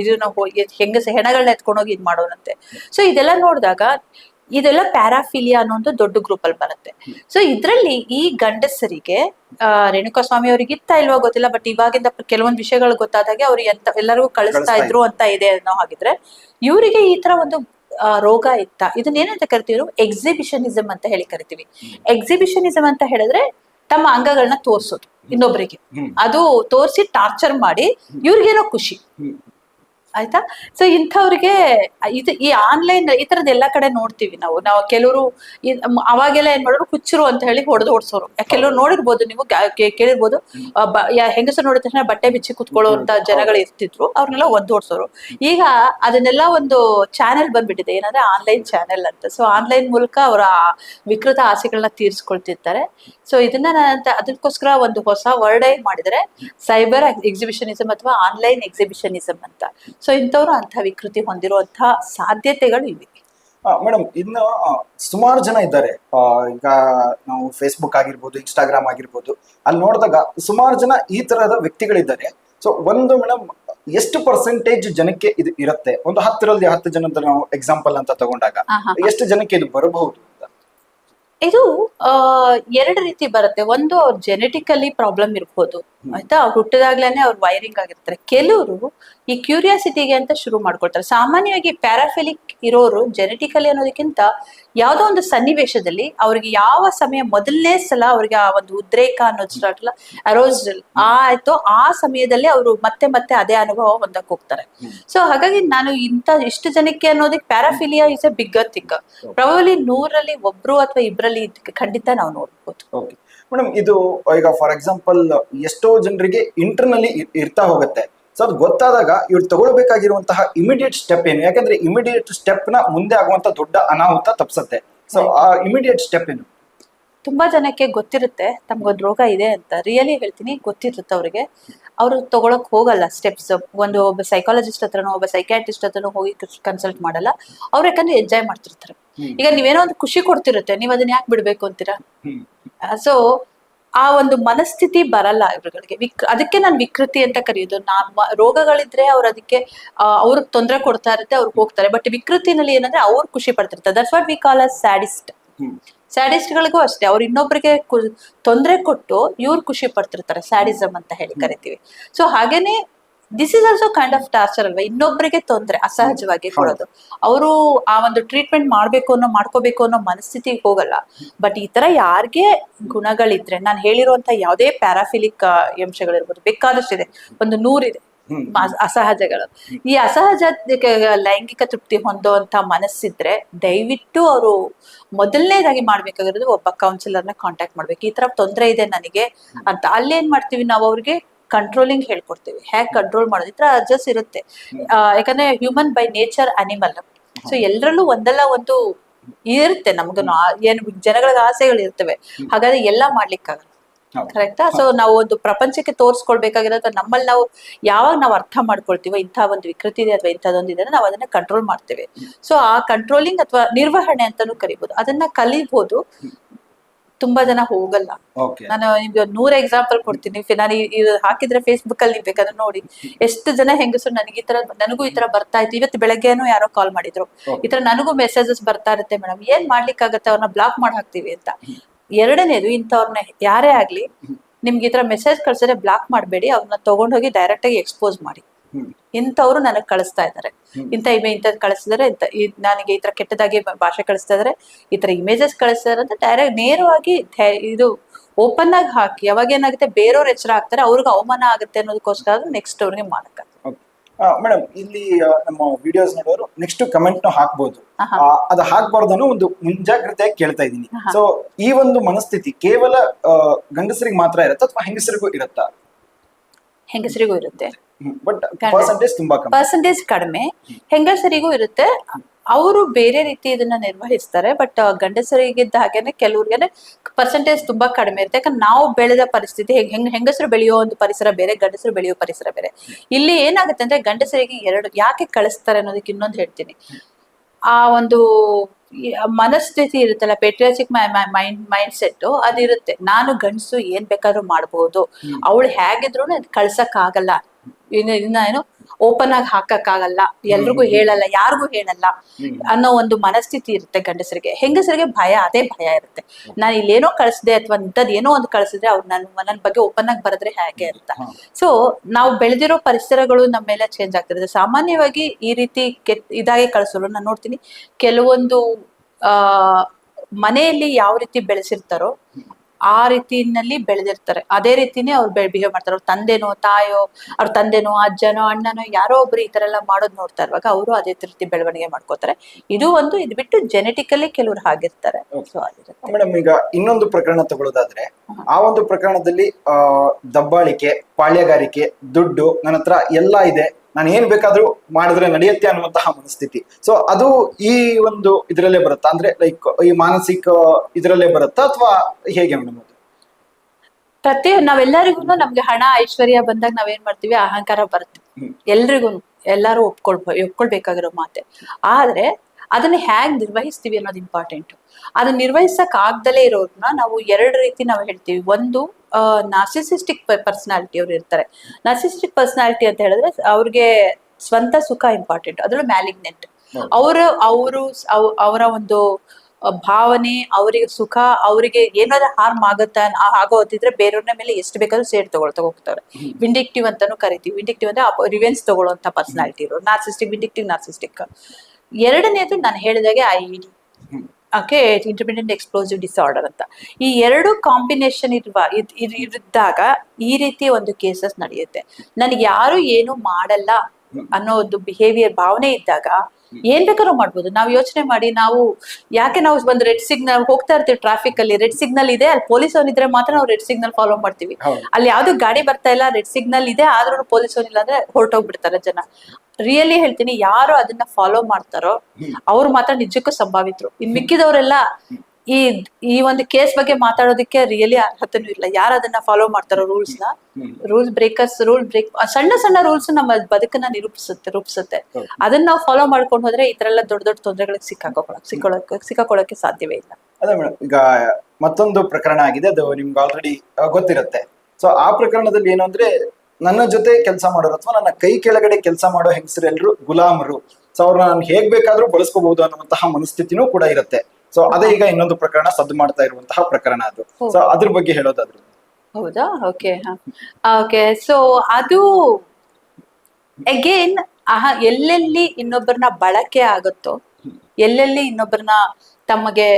ಇದನ್ನ ಹೋಗಿ ಹೆಂಗಸ ಹೆಣಗಳನ್ನ ಎತ್ಕೊಂಡೋಗಿ ಇದು ಮಾಡೋನಂತೆ. ಸೊ ಇದೆಲ್ಲ ನೋಡಿದಾಗ ಇದೆಲ್ಲ ಪ್ಯಾರಾಫಿಲಿಯಾ ಅನ್ನೋ ಒಂದು ದೊಡ್ಡ ಗ್ರೂಪ್ ಅಲ್ಲಿ ಬರುತ್ತೆ. ಸೊ ಇದ್ರಲ್ಲಿ ಈ ಗಂಡಸರಿಗೆ ರೇಣುಕಾ ಸ್ವಾಮಿ ಅವ್ರಿಗೆ ಇತ್ತ ಇಲ್ವಾ ಗೊತ್ತಿಲ್ಲ ಬಟ್ ಇವಾಗಿಂದ ಕೆಲವೊಂದು ವಿಷಯಗಳು ಗೊತ್ತಾದಾಗೆ ಅವ್ರು ಎಂತ ಎಲ್ಲರಿಗೂ ಕಳಿಸ್ತಾ ಇದ್ರು ಅಂತ ಇದೆ ಅನ್ನೋ ಹಾಗಿದ್ರೆ ಇವರಿಗೆ ಈ ತರ ಒಂದು ರೋಗ ಇತ್ತ. ಇದನ್ನ ಏನಂತ ಕರಿತೀವಿ? ಎಕ್ಸಿಬಿಷನಿಸಮ್ ಅಂತ ಹೇಳಿ ಕರಿತೀವಿ. ಎಕ್ಸಿಬಿಷನಿಸಮ್ ಅಂತ ಹೇಳಿದ್ರೆ ತಮ್ಮ ಅಂಗಗಳನ್ನ ತೋರ್ಸೋದು ಇನ್ನೊಬ್ಬರಿಗೆ ಅದು ತೋರಿಸಿ ಟಾರ್ಚರ್ ಮಾಡಿ ಇವ್ರಿಗೇನೋ ಖುಷಿ. ಆಯ್ತಾ? ಸೊ ಇಂಥವ್ರಿಗೆ ಇದು ಈ ಆನ್ಲೈನ್ ಈ ತರದ ಎಲ್ಲಾ ಕಡೆ ನೋಡ್ತೀವಿ ನಾವು. ನಾವು ಕೆಲವರು ಅವಾಗೆಲ್ಲ ಏನ್ ಮಾಡೋರು ಹುಚ್ಚರು ಅಂತ ಹೇಳಿ ಹೊಡೆದು ಓಡಿಸೋರು ಕೆಲವರು ನೋಡಿರ್ಬೋದು ನೀವು ಕೇಳಿರ್ಬೋದು. ಹೆಂಗಸರು ನೋಡಿದ ತಕ್ಷಣ ಬಟ್ಟೆ ಬಿಚ್ಚಿ ಕುತ್ಕೊಳ್ಳುವಂತ ಜನಗಳು ಇರ್ತಿದ್ರು ಅವ್ರನ್ನೆಲ್ಲ ಒದ್ದು ಓಡಿಸೋರು ಈಗ ಅದನ್ನೆಲ್ಲ ಒಂದು ಚಾನೆಲ್ ಬಂದ್ಬಿಟ್ಟಿದೆ. ಏನಂದ್ರೆ ಆನ್ಲೈನ್ ಚಾನೆಲ್ ಅಂತ. ಸೊ ಆನ್ಲೈನ್ ಮೂಲಕ ಅವರ ವಿಕೃತ ಆಸೆಗಳನ್ನ ತೀರಿಸ್ಕೊಳ್ತಿರ್ತಾರೆ. ಸೊ ಇದನ್ನ ನಾನಂತ ಅದಕ್ಕೋಸ್ಕರ ಒಂದು ಹೊಸ ವರ್ಡೇ ಮಾಡಿದರೆ ಸೈಬರ್ ಎಕ್ಸಿಬಿಷನಿಸಮ್ ಅಥವಾ ಆನ್ಲೈನ್ ಎಕ್ಸಿಬಿಷನಿಸಮ್ ಅಂತ. ಸೊ ಇಂಥವ್ರು ಅಂಥ ವಿಕೃತಿ ಹೊಂದಿರುವಂತಹ ಸಾಧ್ಯತೆಗಳು ಇವೆ ಮೇಡಮ್ ಇನ್ನು ಸುಮಾರು ಜನ ಇದ್ದಾರೆ. ಈಗ ನಾವು ಫೇಸ್ಬುಕ್ ಆಗಿರ್ಬೋದು ಇನ್ಸ್ಟಾಗ್ರಾಮ್ ಆಗಿರ್ಬೋದು ಅಲ್ಲಿ ನೋಡಿದಾಗ ಸುಮಾರು ಜನ ಈ ತರಹದ ವ್ಯಕ್ತಿಗಳಿದ್ದಾರೆ. ಸೊ ಒಂದು ಮೇಡಮ್ ಎಷ್ಟು ಪರ್ಸೆಂಟೇಜ್ ಜನಕ್ಕೆ ಇದು ಇರುತ್ತೆ? ಒಂದು ಹತ್ತರಲ್ಲಿ ಹತ್ತು ಜನ ನಾವು ಎಕ್ಸಾಂಪಲ್ ಅಂತ ತಗೊಂಡಾಗ. ಎಷ್ಟು ಜನಕ್ಕೆ ಇದು ಬರಬಹುದು ಇದು ಆ ಎರಡು ರೀತಿ ಬರುತ್ತೆ. ಒಂದು ಅವ್ರ ಜೆನೆಟಿಕಲಿ ಪ್ರಾಬ್ಲಮ್ ಇರ್ಬೋದು. ಆಯ್ತಾ? ಅವ್ರು ಹುಟ್ಟಿದಾಗ್ಲೇನೆ ಅವ್ರು ವೈರಿಂಗ್ ಆಗಿರ್ತಾರೆ. ಕೆಲವರು ಈ ಕ್ಯೂರಿಯಾಸಿಟಿಗೆ ಅಂತ ಶುರು ಮಾಡ್ಕೊಳ್ತಾರೆ. ಸಾಮಾನ್ಯವಾಗಿ ಪ್ಯಾರಾಫಿಲಿಕ್ ಇರೋರು ಜೆನೆಟಿಕಲಿ ಅನ್ನೋದಕ್ಕಿಂತ ಯಾವುದೋ ಒಂದು ಸನ್ನಿವೇಶದಲ್ಲಿ ಅವ್ರಿಗೆ ಯಾವ ಸಮಯ ಮೊದಲನೇ ಸಲ ಅವ್ರಿಗೆ ಆ ಒಂದು ಉದ್ರೇಕ ಅನ್ನೋದು ಸ್ಟಾರ್ಟ್ ಅಲ್ಲ ಅರೋಸಲ್ ಆ ಆಯ್ತು ಆ ಸಮಯದಲ್ಲಿ ಅವರು ಮತ್ತೆ ಮತ್ತೆ ಅದೇ ಅನುಭವ ಹೊಂದಕ್ಕೆ ಹೋಗ್ತಾರೆ. ಸೊ ಹಾಗಾಗಿ ನಾನು ಇಂಥ ಇಷ್ಟು ಜನಕ್ಕೆ ಅನ್ನೋದಕ್ಕೆ paraphilia is a bigger thing ಪ್ರಬಲಿ ನೂರಲ್ಲಿ ಒಬ್ರು ಅಥವಾ ಇಬ್ರಲ್ಲಿ ಇದ್ ಖಂಡಿತ ನಾವು ನೋಡ್ಬೋದು. ಮೇಡಮ್, ಇದು, ಈಗ ಫಾರ್ ಎಕ್ಸಾಂಪಲ್ ಎಷ್ಟೋ ಜನರಿಗೆ ಇಂಟರ್ನಲಿ ಇರ್ತಾ ಹೋಗುತ್ತೆ. ಸೊ ಅದು ಗೊತ್ತಾದಾಗ ಇವ್ರು ತಗೊಳ್ಬೇಕಾಗಿರುವಂತಹ ಇಮಿಡಿಯೇಟ್ ಸ್ಟೆಪ್ ಏನು? ಯಾಕಂದ್ರೆ ಇಮಿಡಿಯೇಟ್ ಸ್ಟೆಪ್ನ ಮುಂದೆ ಆಗುವಂತ ದೊಡ್ಡ ಅನಾಹುತ ತಪ್ಪಿಸುತ್ತೆ ಸೊ ಆ ಇಮಿಡಿಯೇಟ್ ಸ್ಟೆಪ್ ಏನು? ತುಂಬಾ ಜನಕ್ಕೆ ಗೊತ್ತಿರುತ್ತೆ, ತಮ್ಗೊಂದು ರೋಗ ಇದೆ ಅಂತ. ರಿಯಲಿ ಹೇಳ್ತೀನಿ, ಗೊತ್ತಿರುತ್ತೆ ಅವ್ರಿಗೆ. ಅವರು ತಗೊಳಕ್ ಹೋಗಲ್ಲ ಸ್ಟೆಪ್ಸ್ ಒಂದು ಒಬ್ಬ ಸೈಕಾಲಜಿಸ್ಟ್ ಹತ್ರನೋ ಒಬ್ಬ ಸೈಕ್ಯಾಟ್ರಿಸ್ಟ್ ಹತ್ರನೋ ಹೋಗಿ ಕನ್ಸಲ್ಟ್ ಮಾಡಲ್ಲ. ಅವ್ರು ಯಾಕಂದ್ರೆ ಎಂಜಾಯ್ ಮಾಡ್ತಿರ್ತಾರೆ. ಈಗ ನೀವೇನೋ ಒಂದು ಖುಷಿ ಕೊಡ್ತಿರುತ್ತೆ ನೀವ್ ಅದನ್ನ ಯಾಕೆ ಬಿಡ್ಬೇಕು ಅಂತೀರಾ. ಸೊ ಆ ಒಂದು ಮನಸ್ಥಿತಿ ಬರಲ್ಲ ಇವ್ರುಗಳಿಗೆ. ವಿಕ್ ಅದಕ್ಕೆ ನಾನು ವಿಕೃತಿ ಅಂತ ಕರೆಯೋದು ನಾ ರೋಗಗಳಿದ್ರೆ ಅವ್ರು ಅದಕ್ಕೆ ಅವ್ರಿಗೆ ತೊಂದರೆ ಕೊಡ್ತಾ ಇರುತ್ತೆ ಅವ್ರಿಗೆ ಹೋಗ್ತಾರೆ. ಬಟ್ ವಿಕೃತಿನಲ್ಲಿ ಏನಂದ್ರೆ ಅವ್ರು ಖುಷಿ ಪಡ್ತಿರ್ತಾರೆ. That's what we call a sadist. ಸ್ಯಾಡಿಸ್ಟ್ಗಳಿಗೂ ಅಷ್ಟೇ ಅವ್ರು ಇನ್ನೊಬ್ಬರಿಗೆ ತೊಂದರೆ ಕೊಟ್ಟು ಇವ್ರು ಖುಷಿ ಪಡ್ತಿರ್ತಾರೆ ಸ್ಯಾಡಿಸಮ್ ಅಂತ ಹೇಳಿ ಕರಿತೀವಿ. ಸೊ ಹಾಗೇನೆ this is also kind of torture ಅಲ್ವಾ? ಇನ್ನೊಬ್ಬರಿಗೆ ತೊಂದರೆ ಅಸಹಜವಾಗಿ ಕೊಡೋದು. ಅವರು ಆ ಒಂದು ಟ್ರೀಟ್ಮೆಂಟ್ ಮಾಡ್ಬೇಕು ಅನ್ನೋ ಮಾಡ್ಕೋಬೇಕು ಅನ್ನೋ ಮನಸ್ಥಿತಿಗೆ ಹೋಗಲ್ಲ. ಬಟ್ ಈ ತರ ಯಾರಿಗೆ ಗುಣಗಳಿದ್ರೆ ನಾನು ಹೇಳಿರುವಂತ ಯಾವುದೇ ಪ್ಯಾರಾಫಿಲಿಕ್ ಅಂಶಗಳಿರ್ಬೋದು ಬೇಕಾದಷ್ಟಿದೆ. ಒಂದು ನೂರಿದೆ. ಅಸಹಜಗಳು. ಈ ಅಸಹಜ ಲೈಂಗಿಕ ತೃಪ್ತಿ ಹೊಂದುವಂತ ಮನಸ್ಸಿದ್ರೆ ದಯವಿಟ್ಟು ಅವರು ಮೊದಲನೇದಾಗಿ ಮಾಡ್ಬೇಕಾಗಿರೋದು ಒಬ್ಬ ಕೌನ್ಸಿಲರ್ನ ಕಾಂಟ್ಯಾಕ್ಟ್ ಮಾಡ್ಬೇಕು. ಈ ತರ ತೊಂದರೆ ಇದೆ ನನಗೆ ಅಂತ. ಅಲ್ಲೇನ್ ಮಾಡ್ತೀವಿ ನಾವು ಅವ್ರಿಗೆ ಕಂಟ್ರೋಲಿಂಗ್ ಹೇಳ್ಕೊಡ್ತೀವಿ. ಹೇಗೆ ಕಂಟ್ರೋಲ್ ಮಾಡೋದು? ಈ ತರ ಅಡ್ಜಸ್ಟ್ ಇರುತ್ತೆ. ಯಾಕಂದ್ರೆ human by nature animal so ಎಲ್ಲರಲ್ಲೂ ಒಂದಲ್ಲ ಒಂದು ಇರುತ್ತೆ ನಮ್ಗೂ ಏನು ಜನಗಳಿಗೆ ಆಸೆಗಳು ಇರ್ತವೆ ಹಾಗಾದ್ರೆ ಎಲ್ಲ ಮಾಡ್ಲಿಕ್ಕಾಗಲ್ಲ. ಕರೆಕ್ಟಾ ಸೊ ನಾವು ಒಂದು ಪ್ರಪಂಚಕ್ಕೆ ತೋರಿಸ್ಕೊಳ್ಬೇಕಾಗಿರೋ ನಮ್ಮಲ್ಲಿ ನಾವು ಯಾವಾಗ ನಾವು ಅರ್ಥ ಮಾಡ್ಕೊಳ್ತೀವೋ ಇಂಥ ಒಂದು ವಿಕೃತಿ ಇದೆ ಅಥವಾ ಇಂಥದ್ದೊಂದು ಇದೆ ನಾವು ಅದನ್ನ ಕಂಟ್ರೋಲ್ ಮಾಡ್ತೇವೆ. ಸೊ ಆ ಕಂಟ್ರೋಲಿಂಗ್ ಅಥವಾ ನಿರ್ವಹಣೆ ಅಂತಾನೂ ಕರಿಬಹುದು ಅದನ್ನ ಕಲಿಬಹುದು ತುಂಬಾ ಜನ ಹೋಗಲ್ಲ. ನಾನು ನಿಮ್ಗೆ ಒಂದು ನೂರ ಎಕ್ಸಾಂಪಲ್ ಕೊಡ್ತೀನಿ. ನಾನು ಹಾಕಿದ್ರೆ ಫೇಸ್ಬುಕ್ ಅಲ್ಲಿ ನೀವು ಬೇಕಾದ್ರೆ ನೋಡಿ. ಎಷ್ಟು ಜನ ಹೆಂಗಸರು ನನಗೆ ಈ ತರ ನನಗೂ ಈ ತರ ಬರ್ತಾ ಇತ್ತು. ಇವತ್ತು ಬೆಳಗ್ಗೆನೂ ಯಾರೋ ಕಾಲ್ ಮಾಡಿದ್ರು. ಈ ತರ ನನಗೂ ಮೆಸೇಜಸ್ ಬರ್ತಾ ಇರುತ್ತೆ ಮೇಡಮ್. ಏನ್ ಮಾಡ್ಲಿಕ್ಕಾಗತ್ತೆ? ಅವ್ರನ್ನ ಬ್ಲಾಕ್ ಮಾಡಿ ಹಾಕ್ತಿವಿ ಅಂತ. ಎರಡನೇದು ಇಂಥವ್ರನ್ನ ಯಾರೇ ಆಗ್ಲಿ ನಿಮ್ಗೆ ಈ ತರ ಮೆಸೇಜ್ ಕಳ್ಸಿದ್ರೆ ಬ್ಲಾಕ್ ಮಾಡಬೇಡಿ ಅವ್ರನ್ನ ತಗೊಂಡೋಗಿ ಡೈರೆಕ್ಟ್ ಆಗಿ ಎಕ್ಸ್ಪೋಸ್ ಮಾಡಿ. ಇಂಥವ್ರು ನನಗೆ ಕಳಿಸ್ತಾ ಇದ್ದಾರೆ. ಇಂಥ ಇಮೇ ಇಂಥದ್ದು ಕಳಿಸಿದಾರೆ ಇಂಥ ನನಗೆ ಈ ತರ ಕೆಟ್ಟದಾಗಿ ಭಾಷೆ ಕಳಿಸ್ತಾ ಇದ್ದಾರೆ ಈ ತರ ಇಮೇಜಸ್ ಕಳಿಸ್ತಾರೆ ಅಂತ ಡೈರೆಕ್ಟ್ ನೇರವಾಗಿ ಇದು ಓಪನ್ ಆಗಿ ಹಾಕಿ ಯಾವಾಗ ಏನಾಗುತ್ತೆ ಬೇರೆಯವ್ರ ಎಚ್ಚರ ಆಗ್ತಾರೆ ಅವ್ರಿಗೆ ಅವಮಾನ ಆಗುತ್ತೆ ಅನ್ನೋದಕ್ಕೋಸ್ಕರ ನೆಕ್ಸ್ಟ್ ಅವ್ರಿಗೆ ಮಾಡಕ ಮೇಡಮ್ ಇಲ್ಲಿ ನಮ್ಮ ವಿಡಿಯೋಸ್ ನೋಡೋರು ನೆಕ್ಸ್ಟ್ ಕಮೆಂಟ್ನ ಹಾಕ್ಬಹುದು ಅದು ಹಾಕ್ಬಾರ್ದು ಅನ್ನೋ ಒಂದು ಮುಂಜಾಗ್ರತೆ ಕೇಳ್ತಾ ಇದ್ದೀನಿ. ಸೊ ಈ ಒಂದು ಮನಸ್ಥಿತಿ ಕೇವಲ ಗಂಡಸರಿಗೆ ಮಾತ್ರ ಇರುತ್ತಾ ಅಥವಾ ಹೆಂಗಸರಿಗೂ ಇರುತ್ತಾ? ಹೆಂಗಸರಿಗೂ ಇರುತ್ತೆ. ಬಟ್ ಪರ್ಸೆಂಟೇಜ್ ತುಂಬಾ ಪರ್ಸೆಂಟೇಜ್ ಕಡಿಮೆ. ಹೆಂಗಸರಿಗೂ ಇರುತ್ತೆ. ಅವರು ಬೇರೆ ರೀತಿ ಇದನ್ನ ನಿರ್ವಹಿಸ್ತಾರೆ ಬಟ್ ಗಂಡಸರಿಗಿದ್ದ ಹಾಗೇನೆ ಕೆಲವ್ರಿಗೆ ಪರ್ಸೆಂಟೇಜ್ ತುಂಬಾ ಕಡಿಮೆ ಇರುತ್ತೆ. ಯಾಕಂದ್ರೆ ನಾವು ಬೆಳೆದ ಪರಿಸ್ಥಿತಿ ಹೆಂಗ್ ಹೆಂಗ್ ಹೆಂಗಸರು ಬೆಳೆಯೋ ಒಂದು ಪರಿಸರ ಬೇರೆ ಗಂಡಸರು ಬೆಳೆಯೋ ಪರಿಸರ ಬೇರೆ. ಇಲ್ಲಿ ಏನಾಗುತ್ತೆ ಅಂದ್ರೆ ಗಂಡಸರಿಗೆ ಎರಡು ಯಾಕೆ ಕಳಿಸ್ತಾರೆ ಅನ್ನೋದಕ್ಕೆ ಇನ್ನೊಂದು ಹೇಳ್ತೀನಿ. ಆ ಒಂದು ಮನಸ್ಥಿತಿ ಇರುತ್ತಲ್ಲ ಪೆಟ್ರಿಯಾಚಿಕ್ ಮೈಂಡ್ ಮೈಂಡ್ ಸೆಟ್ ಅದಿರುತ್ತೆ. ನಾನು ಗಂಡಸು ಏನ್ ಬೇಕಾದ್ರೂ ಮಾಡ್ಬೋದು. ಅವಳು ಹೇಗಿದ್ರು ಅದ್ ಕಳ್ಸಕ್ ಆಗಲ್ಲ ಇನ್ನು ಇನ್ನ ಏನು ಓಪನ್ ಆಗಿ ಹಾಕಕ್ಕಾಗಲ್ಲ. ಎಲ್ರಿಗೂ ಹೇಳಲ್ಲ ಯಾರಿಗೂ ಹೇಳಲ್ಲ ಅನ್ನೋ ಒಂದು ಮನಸ್ಥಿತಿ ಇರುತ್ತೆ ಗಂಡಸರಿಗೆ. ಹೆಂಗಸರಿಗೆ ಭಯ ಅದೇ ಭಯ ಇರುತ್ತೆ. ನಾನು ಇಲ್ಲೇನೋ ಕಳಿಸಿದೆ ಅಥವಾ ಇಂಥದ್ದು ಏನೋ ಒಂದು ಕಳಿಸಿದ್ರೆ ಅವ್ರು ನನ್ನ ನನ್ನ ಬಗ್ಗೆ ಓಪನ್ ಆಗಿ ಬರೆದ್ರೆ ಹೇಗೆ ಅಂತ. ಸೊ ನಾವು ಬೆಳೆದಿರೋ ಪರಿಸರಗಳು ನಮ್ಮ ಮೇಲೆ ಚೇಂಜ್ ಆಗ್ತಿರುತ್ತೆ ಸಾಮಾನ್ಯವಾಗಿ ಈ ರೀತಿ ಕೆ ಇದಾಗಿ ಕಳಿಸೋರು ನಾನು ನೋಡ್ತೀನಿ ಕೆಲವೊಂದು ಆ ಮನೆಯಲ್ಲಿ ಯಾವ ರೀತಿ ಬೆಳೆಸಿರ್ತಾರೋ ಆ ರೀತಿನಲ್ಲಿ ಬೆಳೆದಿರ್ತಾರೆ. ಅದೇ ರೀತಿನೇ ಅವ್ರು ಬಿಹೇವ್ ಮಾಡ್ತಾರೆ. ಅವ್ರ ತಂದೆನೋ ತಾಯೋ ಅವ್ರ ತಂದೆನೋ ಅಜ್ಜನೋ ಅಣ್ಣನೋ ಯಾರೋ ಒಬ್ರು ಈ ತರ ಎಲ್ಲ ಮಾಡೋದ್ ನೋಡ್ತಾ ಇರುವಾಗ ಅವರು ಅದೇ ರೀತಿ ಬೆಳವಣಿಗೆ ಮಾಡ್ಕೋತಾರೆ. ಇದು ಒಂದು ಇದು ಬಿಟ್ಟು ಜೆನೆಟಿಕಲಿ ಕೆಲವ್ರು ಹಾಗಿರ್ತಾರೆ. ಮೇಡಮ್ ಈಗ ಇನ್ನೊಂದು ಪ್ರಕರಣ ತಗೊಳ್ಳೋದಾದ್ರೆ ಆ ಒಂದು ಪ್ರಕರಣದಲ್ಲಿ ಆ ದಬ್ಬಾಳಿಕೆ ಪಾಳ್ಯಗಾರಿಕೆ ದುಡ್ಡು ನನ್ನ ಹತ್ರ ಎಲ್ಲ ಇದೆ. ನಾನು ಏನ್ ಬೇಕಾದ್ರೂ ಮಾಡಿದ್ರೆ ನಡೆಯುತ್ತೆ ಅನ್ನುವಂತಹ ಮನಸ್ಥಿತಿ. ಸೊ ಅದು ಈ ಒಂದು ಇದರಲ್ಲೇ ಬರುತ್ತಾ? ಅಂದ್ರೆ ಲೈಕ್ ಈ ಮಾನಸಿಕ ಇದರಲ್ಲೇ ಬರುತ್ತಾ ಅಥವಾ ಹೇಗೆ ಮೇಡಮ್ ಅದು? ಪ್ರತಿ ನಾವೆಲ್ಲರಿಗೂ ನಮ್ಗೆ ಹಣ ಐಶ್ವರ್ಯ ಬಂದಾಗ ನಾವೇನ್ ಮಾಡ್ತೀವಿ ಅಹಂಕಾರ ಬರುತ್ತೆ. ಎಲ್ರಿಗೂ ಎಲ್ಲಾರು ಒಪ್ಕೊಳ್ಬೋ ಒಪ್ಕೊಳ್ಬೇಕಾಗಿರೋ ಮಾತೆ. ಆದ್ರೆ ಅದನ್ನ ಹ್ಯಾಂಗ್ ನಿರ್ವಹಿಸ್ತೀವಿ ಅನ್ನೋದು ಇಂಪಾರ್ಟೆಂಟ್ ಅದನ್ನ ನಿರ್ವಹಿಸಕ್ ಆಗ್ದಲೇ ಇರೋದನ್ನ ನಾವು ಎರಡು ರೀತಿ ನಾವು ಹೇಳ್ತೀವಿ. ಒಂದು ನಾರ್ಸಿಸಿಸ್ಟಿಕ್ ಪರ್ಸನಾಲಿಟಿ ಅವ್ರು ಇರ್ತಾರೆ. ನಾರ್ಸಿಸ್ಟಿಕ್ ಪರ್ಸನಾಲಿಟಿ ಅಂತ ಹೇಳಿದ್ರೆ ಅವ್ರಿಗೆ ಸ್ವಂತ ಸುಖ ಇಂಪಾರ್ಟೆಂಟ್ ಅದ್ರಲ್ಲೂ ಮ್ಯಾಲಿಗ್ನೆಂಟ್ ಅವರು ಅವರ ಅವರು ಒಂದು ಭಾವನೆ ಅವರಿಗೆ ಸುಖ ಅವರಿಗೆ ಏನಾದ್ರೂ ಹಾರ್ಮ್ ಆಗುತ್ತಾ ಆಗೋದಿದ್ರೆ ಬೇರೆಯವ್ರನ್ನ ಮೇಲೆ ಎಷ್ಟು ಬೇಕಾದ್ರೂ ಸೇಡ್ ತಗೊಳ್ತಾ ಹೋಗ್ತಾರೆ. ವಿಂಡಿಕ್ಟಿವ್ ಅಂತಾನು ಕರಿತೀವಿ. ವಿಂಡಿಕ್ಟಿವ್ ಅಂದ್ರೆ ರಿವೆನ್ಸ್ ತಗೊಳ್ಳುವಂತ ಪರ್ಸನಾಲಿಟಿ ಇರೋ ನಾರ್ಸಿಸ್ಟಿಕ್ ವಿಂಡಿಕ್ಟಿವ್ ನಾರ್ಸಿಸ್ಟಿಕ್ ಎರಡನೇದು ನಾನು ಹೇಳಿದಾಗೆ I E D hmm. Okay independent explosive disorder ಅಂತ. ಈ ಎರಡು ಕಾಂಬಿನೇಷನ್ ಇರುವ ಇದ್- ಇದ್- ಇದ್ದಾಗ ಈ ರೀತಿ ಒಂದು ಕೇಸಸ್ ನಡೆಯುತ್ತೆ. ನನಗೆ ಯಾರು ಏನು ಮಾಡಲ್ಲ ಅನ್ನೋ ಒಂದು ಬಿಹೇವಿಯರ್ ಭಾವನೆ ಇದ್ದಾಗ ಏನ್ ಬೇಕಾದ್ರೂ ಮಾಡ್ಬೋದು. ನಾವು ಯೋಚನೆ ಮಾಡಿ ನಾವು ಯಾಕೆ ನಾವು ಒಂದು ರೆಡ್ ಸಿಗ್ನಲ್ ಹೋಗ್ತಾ ಇರ್ತೀವಿ ಟ್ರಾಫಿಕ್ ಅಲ್ಲಿ ರೆಡ್ ಸಿಗ್ನಲ್ ಇದೆ ಅಲ್ಲಿ ಪೊಲೀಸ್ ಇದ್ರೆ ಮಾತ್ರ ನಾವು ರೆಡ್ ಸಿಗ್ನಲ್ ಫಾಲೋ ಮಾಡ್ತೀವಿ. ಅಲ್ಲಿ ಯಾವ್ದು ಗಾಡಿ ಬರ್ತಾ ಇಲ್ಲ ರೆಡ್ ಸಿಗ್ನಲ್ ಇದೆ ಆದ್ರೂ ಪೊಲೀಸ್ ಅವನಿಲ್ಲ ಅಂದ್ರೆ ಹೊರಟೋಗ್ಬಿಡ್ತಾರೆ ಜನ. ರಿಯಲಿ ಹೇಳ್ತೀನಿ ಯಾರು ಅದನ್ನ ಫಾಲೋ ಮಾಡ್ತಾರೋ ಅವ್ರು ಮಾತ್ರ ನಿಜಕ್ಕೂ ಸಂಭಾವಿತರು. ಇನ್ ಮಿಕ್ಕಿದವರೆಲ್ಲ ಈ ಈ ಒಂದು ಕೇಸ್ ಬಗ್ಗೆ ಮಾತಾಡೋದಕ್ಕೆ ರಿಯಲಿ ಅರ್ಹತೆನೂ ಇಲ್ಲ. ಯಾರು ಅದನ್ನ ಫಾಲೋ ಮಾಡ್ತಾರೋ ರೂಲ್ಸ್ನ. ರೂಲ್ ಬ್ರೇಕರ್ಸ್ ರೂಲ್ ಬ್ರೇಕ್ ಸಣ್ಣ ಸಣ್ಣ ರೂಲ್ಸ್ ನಮ್ಮ ಬದುಕನ್ನ ನಿರೂಪಿಸುತ್ತೆ ರೂಪಿಸುತ್ತೆ. ಅದನ್ನ ನಾವು ಫಾಲೋ ಮಾಡ್ಕೊಂಡು ಹೋದ್ರೆ ಈ ತರ ಎಲ್ಲ ದೊಡ್ಡ ದೊಡ್ಡ ತೊಂದರೆಗಳಿಗೆ ಸಿಕ್ಕಾಕೊಳಕ್ ಸಿಕ್ಕೊಳ್ಳೋಕೆ ಸಿಕ್ಕಾಕೊಳ್ಳೋಕೆ ಸಾಧ್ಯವೇ ಇಲ್ಲ. ಅದೇ ಮೇಡಮ್ ಈಗ ಮತ್ತೊಂದು ಪ್ರಕರಣ ಆಗಿದೆ. ಅದು ನಿಮ್ಗೆ ಆಲ್ರೆಡಿ ಗೊತ್ತಿರುತ್ತೆ. ಸೊ ಆ ಪ್ರಕರಣದಲ್ಲಿ ಏನು ಅಂದ್ರೆ ನನ್ನ ಜೊತೆ ಕೆಲಸ ಮಾಡೋರು ಅಥವಾ ನನ್ನ ಕೈ ಕೆಳಗಡೆ ಕೆಲಸ ಮಾಡೋ ಹೆಂಗಸರೆಲ್ಲರೂ ಗುಲಾಮರು. ಸೊ ಅವ್ರನ್ನ ನಾನು ಹೇಗ್ ಬೇಕಾದ್ರೂ ಬಳಸ್ಕೋಬಹುದು ಅನ್ನುವಂತಹ ಮನಸ್ಥಿತಿನೂ ಕೂಡ ಇರುತ್ತೆ. ಸೊ ಅದೇ ಈಗ ಇನ್ನೊಂದು ಪ್ರಕರಣ ಸದ್ದು ಮಾಡ್ತಾ ಇರುವಂತಹ ಪ್ರಕರಣ ಅದು. ಸೊ ಅದ್ರ ಬಗ್ಗೆ ಹೇಳೋದಾದ್ರು. ಹೌದಾ? ಓಕೆ ಓಕೆ ಸೊ ಅದು ಅಗೇನ್ ಆಹಾ ಎಲ್ಲೆಲ್ಲಿ ಇನ್ನೊಬ್ಬರನ್ನ ಬಳಕೆ ಆಗುತ್ತೋ ಎಲ್ಲೆಲ್ಲಿ ಇನ್ನೊಬ್ಬರನ್ನ ತಮಗೆ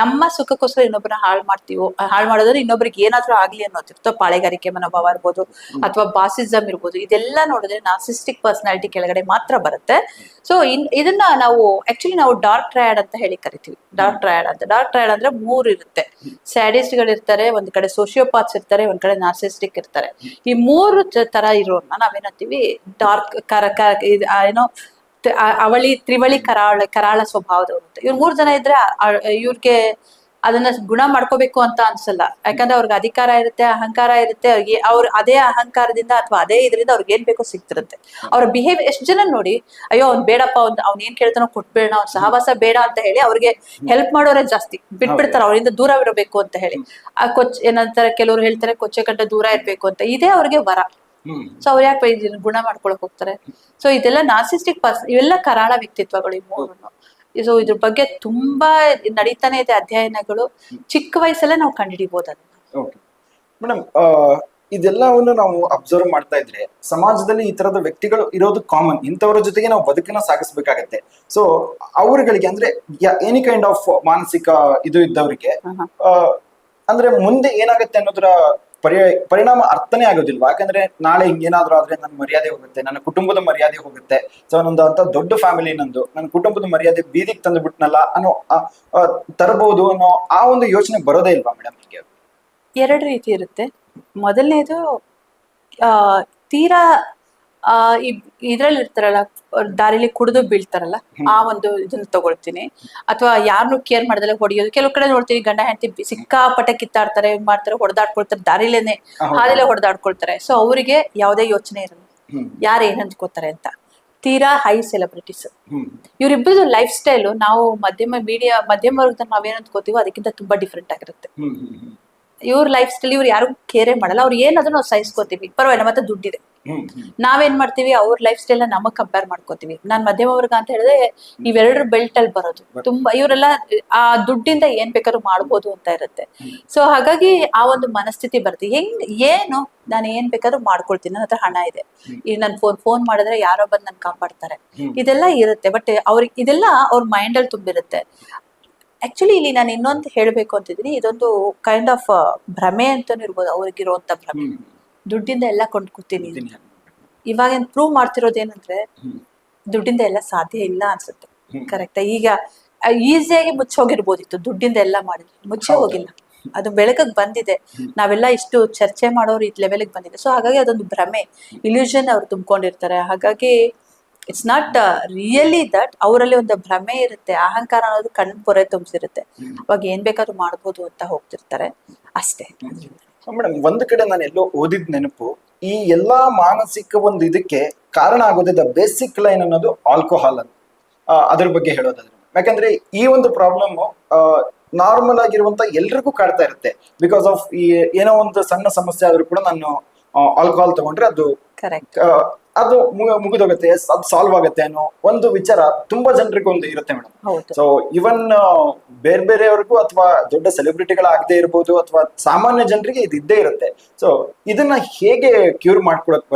ನಮ್ಮ ಸುಖಕ್ಕೋಸ್ಕರ ಇನ್ನೊಬ್ಬರನ್ನ ಹಾಳು ಮಾಡ್ತೀವೋ ಹಾಳು ಮಾಡೋದ್ರೆ ಇನ್ನೊಬ್ರಿಗೆ ಏನಾದ್ರೂ ಆಗ್ಲಿ ಅನ್ನೋ ಅನ್ನೋದಿರ್ತೋ ಪಾಳೆಗಾರಿಕೆ ಮನೋಭಾವ ಇರ್ಬೋದು ಅಥವಾ ಬಾಸಿಸಮ್ ಇರ್ಬೋದು ಇದೆಲ್ಲ ನೋಡಿದ್ರೆ ನಾರ್ಸಿಸ್ಟಿಕ್ ಪರ್ಸನಾಲಿಟಿ ಕೆಳಗಡೆ ಮಾತ್ರ ಬರುತ್ತೆ. ಸೊ ಇನ್ ಇದನ್ನ ನಾವು ಆಕ್ಚುಲಿ ನಾವು ಡಾರ್ಕ್ ಟ್ರಯಾಡ್ ಅಂತ ಹೇಳಿ ಕರಿತೀವಿ. ಡಾರ್ಕ್ ಟ್ರಯಾಡ್ ಅಂತ. ಡಾರ್ಕ್ ಟ್ರಯಾಡ್ ಅಂದ್ರೆ ಮೂರು ಇರುತ್ತೆ. ಸ್ಯಾಡಿಸ್ಟ್ ಇರ್ತಾರೆ ಒಂದ್ ಕಡೆ ಸೋಶಿಯೋಪಾತ್ಸ್ ಇರ್ತಾರೆ ಒಂದ್ ಕಡೆ ನಾರ್ಸಿಸ್ಟಿಕ್ ಇರ್ತಾರೆ. ಈ ಮೂರು ತರ ಇರೋರ್ನ ನಾವೇನಂತೀವಿ ಡಾರ್ಕ್ ಕರ ಏನೋ ಅವಳಿ ತ್ರಿವಳಿ ಕರಾಳ ಕರಾಳ ಸ್ವಭಾವದವರು ಅಂತ ಇವ್ರು ಮೂರ್ ಜನ ಇದ್ರೆ ಇವ್ರಿಗೆ ಅದನ್ನ ಗುಣ ಮಾಡ್ಕೋಬೇಕು ಅಂತ ಅನ್ಸಲ್ಲ. ಯಾಕಂದ್ರೆ ಅವ್ರಿಗೆ ಅಧಿಕಾರ ಇರುತ್ತೆ ಅಹಂಕಾರ ಇರುತ್ತೆ ಅವ್ರಿಗೆ ಅವ್ರ ಅದೇ ಅಹಂಕಾರದಿಂದ ಅಥವಾ ಅದೇ ಇದರಿಂದ ಅವ್ರಿಗೆ ಏನ್ ಬೇಕೋ ಸಿಗ್ತಿರುತ್ತೆ. ಅವ್ರ ಬಿಹೇವಿಯರ್ ಎಷ್ಟ್ ಜನ ನೋಡಿ ಅಯ್ಯೋ ಅವ್ನ್ ಬೇಡಪ್ಪ ಅವ್ನ್ ಅವ್ನ್ ಏನ್ ಕೇಳ್ತಾನೋ ಕೊಟ್ಬೇಡ ಅವ್ನ ಸಹವಾಸ ಬೇಡ ಅಂತ ಹೇಳಿ ಅವ್ರಿಗೆ ಹೆಲ್ಪ್ ಮಾಡೋರೇ ಜಾಸ್ತಿ. ಬಿಟ್ಬಿಡ್ತಾರೆ ಅವರಿಂದ ದೂರವಿರಬೇಕು ಅಂತ ಹೇಳಿ. ಆ ಕೊಚ್ ಏನಂತಾರೆ ಕೆಲವ್ರು ಹೇಳ್ತಾರೆ ಕೊಚ್ಚೆ ದೂರ ಇರ್ಬೇಕು ಅಂತ. ಇದೇ ಅವ್ರಿಗೆ ವರ. ಸೊ ಅವ್ರು ಯಾಕೆ ಗುಣ ಮಾಡ್ಕೊಳಕ್ ಹೋಗ್ತಾರೆ? ಸೊ ಇದೆಲ್ಲ ನಾರ್ಸಿಸ್ಟಿಕ್ ಪರ್ಸ್ ಇವೆಲ್ಲ ಕರಾಳ ವ್ಯಕ್ತಿತ್ವಗಳು ಈ ಮೂರನ್ನು. ಸೊ ಇದ್ರ ಬಗ್ಗೆ ತುಂಬಾ ನಡೀತಾನೆ ಇದೆ ಅಧ್ಯಯನಗಳು. ಚಿಕ್ಕ ವಯಸ್ಸಲ್ಲೇ ನಾವು ಕಂಡುಹಿಡಿಬಹುದು ಅದನ್ನ ಮೇಡಮ್ ಇದೆಲ್ಲವನ್ನು ನಾವು ಅಬ್ಸರ್ವ್ ಮಾಡ್ತಾ ಇದ್ರೆ ಸಮಾಜದಲ್ಲಿ ಈ ತರದ ವ್ಯಕ್ತಿಗಳು ಇರೋದು ಕಾಮನ್ ಇಂಥವರ ಜೊತೆಗೆ ನಾವು ಬದುಕನ್ನ ಸಾಗಿಸ್ಬೇಕಾಗತ್ತೆ. ಸೊ ಅವರುಗಳಿಗೆ ಅಂದ್ರೆ ಎನಿ ಕೈಂಡ್ ಆಫ್ ಮಾನಸಿಕ ಇದು ಇದ್ದವರಿಗೆ ಅಂದ್ರೆ ಮುಂದೆ ಏನಾಗುತ್ತೆ ಅನ್ನೋದ್ರ ಪರಿ, ಪರಿಣಾಮ ಅರ್ಥನೇ ಆಗೋದಿಲ್ವಾ? ಯಾಕಂದ್ರೆ ನಾಳೆ ಹಿಂಗೇನಾದ್ರೂ ಆದ್ರೆ ನನ್ನ ಮರ್ಯಾದೆ ಹೋಗುತ್ತೆ, ನನ್ನ ಕುಟುಂಬದ ಮರ್ಯಾದೆ ಹೋಗುತ್ತೆ. ಸೊ ನಂದು ಅಂತ ದೊಡ್ಡ ಫ್ಯಾಮಿಲಿ ನಂದು. ನನ್ನ ಕುಟುಂಬದ ಮರ್ಯಾದೆ ಬೀದಿಗೆ ತಂದು ಬಿಟ್ನಲ್ಲ ಅನ್ನೋ ತರಬಹುದು ಅನ್ನೋ ಆ ಒಂದು ಯೋಚನೆ ಬರೋದೇ ಇಲ್ವಾ ಮೇಡಮ್ ನಿಮಗೆ? ಎರಡು ರೀತಿ ಇರುತ್ತೆ. ಮೊದಲನೇದು ತೀರಾ, ಆ ಇದ್ರಲ್ಲಿ ಇರ್ತಾರಲ್ಲ ದಾರಿಲಿ ಕುಡಿದು ಬೀಳ್ತಾರಲ್ಲ ಆ ಒಂದು ಇದನ್ನ ತಗೊಳ್ತೀನಿ. ಅಥವಾ ಯಾರನ್ನು ಕೇರ್ ಮಾಡ್ದಲ್ಲ ಹೊಡಿಯೋದು. ಕೆಲವು ಕಡೆ ನೋಡ್ತೀವಿ ಗಂಡ ಹೆಂಡತಿ ಸಿಕ್ಕಾಪಟ್ಟೆ ಕಿತ್ತಾಡ್ತಾರೆ ಮಾಡ್ತಾರೆ ಹೊಡೆದಾಡ್ಕೊಳ್ತಾರೆ ದಾರಿಲೇನೆ ಹೌದು. ಹಾದಿಲೇ ಹೊಡೆದಾಡ್ಕೊಳ್ತಾರೆ. ಸೊ ಅವರಿಗೆ ಯಾವುದೇ ಯೋಚನೆ ಇರಲ್ಲ. ಯಾರು ಏನ್ ಅಂದ್ಕೋತಾರೆ ಅಂತ. ತೀರಾ ಹೈ ಸೆಲೆಬ್ರಿಟೀಸ್ ಇವರಿಬ್ಬರದ ಲೈಫ್ ಸ್ಟೈಲು ನಾವು ಮಧ್ಯಮ ಮೀಡಿಯಾ ಮಧ್ಯಮ ವರ್ಗದ ನಾವೇನ್ ಅಂದ್ಕೋತೀವೋ ಅದಕ್ಕಿಂತ ತುಂಬಾ ಡಿಫ್ರೆಂಟ್ ಆಗಿರುತ್ತೆ. ಇವ್ರ ಲೈಫ್ ಸ್ಟೈಲ್ ಇವ್ರು ಯಾರು ಕೇರೇ ಮಾಡಲ್ಲ. ಅವ್ರು ಏನಾದ್ರೂ ನಾವು ಸಹಿಸ್ಕೋತೀವಿ. ಪರವಾಗಿಲ್ಲ ಮತ್ತೆ ದುಡ್ಡಿದೆ. ನಾವೇನ್ ಮಾಡ್ತೀವಿ? ಅವ್ರ ಲೈಫ್ ಸ್ಟೈಲ್ ನಮಗ್ ಕಂಪೇರ್ ಮಾಡ್ಕೋತೀವಿ. ನಾನ್ ಮಧ್ಯಮ ವರ್ಗ ಅಂತ ಹೇಳಿದ್ರೆ ಇವೆರಡರ ಬೆಲ್ಟ್ ಅಲ್ಲಿ ಬರೋದು. ತುಂಬಾ ಇವರೆಲ್ಲ, ಆ ದುಡ್ಡಿಂದ ಏನ್ ಬೇಕಾದ್ರೂ ಮಾಡ್ಬೋದು ಅಂತ ಇರುತ್ತೆ. ಸೊ ಹಾಗಾಗಿ ಆ ಒಂದು ಮನಸ್ಥಿತಿ ಬರುತ್ತೆ. ಹೆಂಗ್, ಏನು ನಾನು ಏನ್ ಬೇಕಾದ್ರೂ ಮಾಡ್ಕೊಳ್ತೀನಿ ನನ್ನ ಹತ್ರ ಹಣ ಇದೆ. ಈಗ ನನ್ ಫೋನ್ ಫೋನ್ ಮಾಡಿದ್ರೆ ಯಾರೋ ಬಂದು ನನ್ ಕಾಪಾಡ್ತಾರೆ. ಇದೆಲ್ಲ ಇರುತ್ತೆ. ಬಟ್ ಅವ್ರಿಗೆ, ಇದೆಲ್ಲ ಅವ್ರ ಮೈಂಡ್ ಅಲ್ಲಿ ತುಂಬಿರುತ್ತೆ. ಆಕ್ಚುಲಿ ಇಲ್ಲಿ ನಾನು ಇನ್ನೊಂದು ಹೇಳ್ಬೇಕು ಅಂತಿದ್ದೀನಿ. ಇದೊಂದು ಕೈಂಡ್ ಆಫ್ ಭ್ರಮೆ ಅಂತಾನು ಇರ್ಬೋದು. ಅವ್ರಿಗಿರುವಂತ ಭ್ರಮೆ. ದುಡ್ಡಿಂದ ಎಲ್ಲ ಕೊಂಡ್ಕೊತೀನಿ ಇವಾಗ ಇವಾಗ ಪ್ರೂವ್ ಮಾಡ್ತಿರೋದು ಏನಂದ್ರೆ ದುಡ್ಡಿಂದ ಎಲ್ಲ ಸಾಧ್ಯ ಇಲ್ಲ ಅನ್ಸುತ್ತೆ. ಕರೆಕ್ಟ್ ಈಗ ಈಸಿಯಾಗಿ ಮುಚ್ಚೋಗಿರ್ಬೋದಿತ್ತು ದುಡ್ಡಿಂದ ಎಲ್ಲ ಮಾಡಿದ್ರು. ಮುಚ್ಚೆ ಹೋಗಿಲ್ಲ. ಅದು ಬೆಳಕಿಗೆ ಬಂದಿದೆ. ನಾವೆಲ್ಲ ಇಷ್ಟು ಚರ್ಚೆ ಮಾಡೋರು ಈ ಲೆವೆಲ್ಗೆ ಬಂದಿದೆ. ಸೊ ಹಾಗಾಗಿ ಅದೊಂದು ಭ್ರಮೆ. ಇಲ್ಯೂಷನ್ ಅವ್ರು ತುಂಬಿಕೊಂಡಿರ್ತಾರೆ. ಹಾಗಾಗಿ ಇಟ್ಸ್ ನಾಟ್ ರಿಯಲಿ ದಟ್ ಅವರಲ್ಲಿ ಒಂದು ಭ್ರಮೆ ಇರುತ್ತೆ. ಅಹಂಕಾರ ಅನ್ನೋದು ಕಣ್ಣು ಪೊರೆ ತುಂಬಿಸಿರುತ್ತೆ. ಅವಾಗ ಏನ್ ಬೇಕಾದ್ರೂ ಮಾಡ್ಬೋದು ಅಂತ ಹೋಗ್ತಿರ್ತಾರೆ. ಅಷ್ಟೇ. ಮೇಡಮ್ ಒಂದು ಕಡೆ ನಾನು ಎಲ್ಲೋ ಓದಿದ ನೆನಪು, ಈ ಎಲ್ಲಾ ಮಾನಸಿಕ ಒಂದು ಇದಕ್ಕೆ ಕಾರಣ ಆಗೋದಿದ್ದ ಬೇಸಿಕ್ ಲೈನ್ ಅನ್ನೋದು ಆಲ್ಕೋಹಾಲ್ ಅಂತ. ಅದ್ರ ಬಗ್ಗೆ ಹೇಳೋದಾದ್ರೆ, ಯಾಕಂದ್ರೆ ಈ ಒಂದು ಪ್ರಾಬ್ಲಮ್ ನಾರ್ಮಲ್ ಆಗಿರುವಂತ ಎಲ್ರಿಗೂ ಕಾಡ್ತಾ ಇರುತ್ತೆ. ಬಿಕಾಸ್ ಆಫ್ ಈ ಏನೋ ಒಂದು ಸಣ್ಣ ಸಮಸ್ಯೆ ಆದ್ರೂ ಕೂಡ ನಾನು ಆಲ್ಕೋಹಾಲ್ ತಗೊಂಡ್ರೆ ಅದು ಕರೆಕ್ಟ್. ಅದು ಮುಗ- ಮುಗಿದೋಗುತ್ತೆ ಅದು ಸಾಲ್ವ್ ಆಗುತ್ತೆ ಅನ್ನೋ ಒಂದು ವಿಚಾರ ತುಂಬಾ ಜನರಿಗೆ ಒಂದು ಇರುತ್ತೆ ಮೇಡಮ್ ಸೊ ಇವನ್ ಬೇರೆ ಬೇರೆಯವ್ರಿಗೂ ಅಥವಾ ದೊಡ್ಡ ಸೆಲೆಬ್ರಿಟಿಗಳಾಗದೇ ಇರ್ಬೋದು ಅಥವಾ ಸಾಮಾನ್ಯ ಜನರಿಗೆ ಇದು ಇದ್ದೇ ಇರುತ್ತೆ. ಸೊ ಇದನ್ನ ಹೇಗೆ ಕ್ಯೂರ್ ಮಾಡ್ಕೊಳಕ್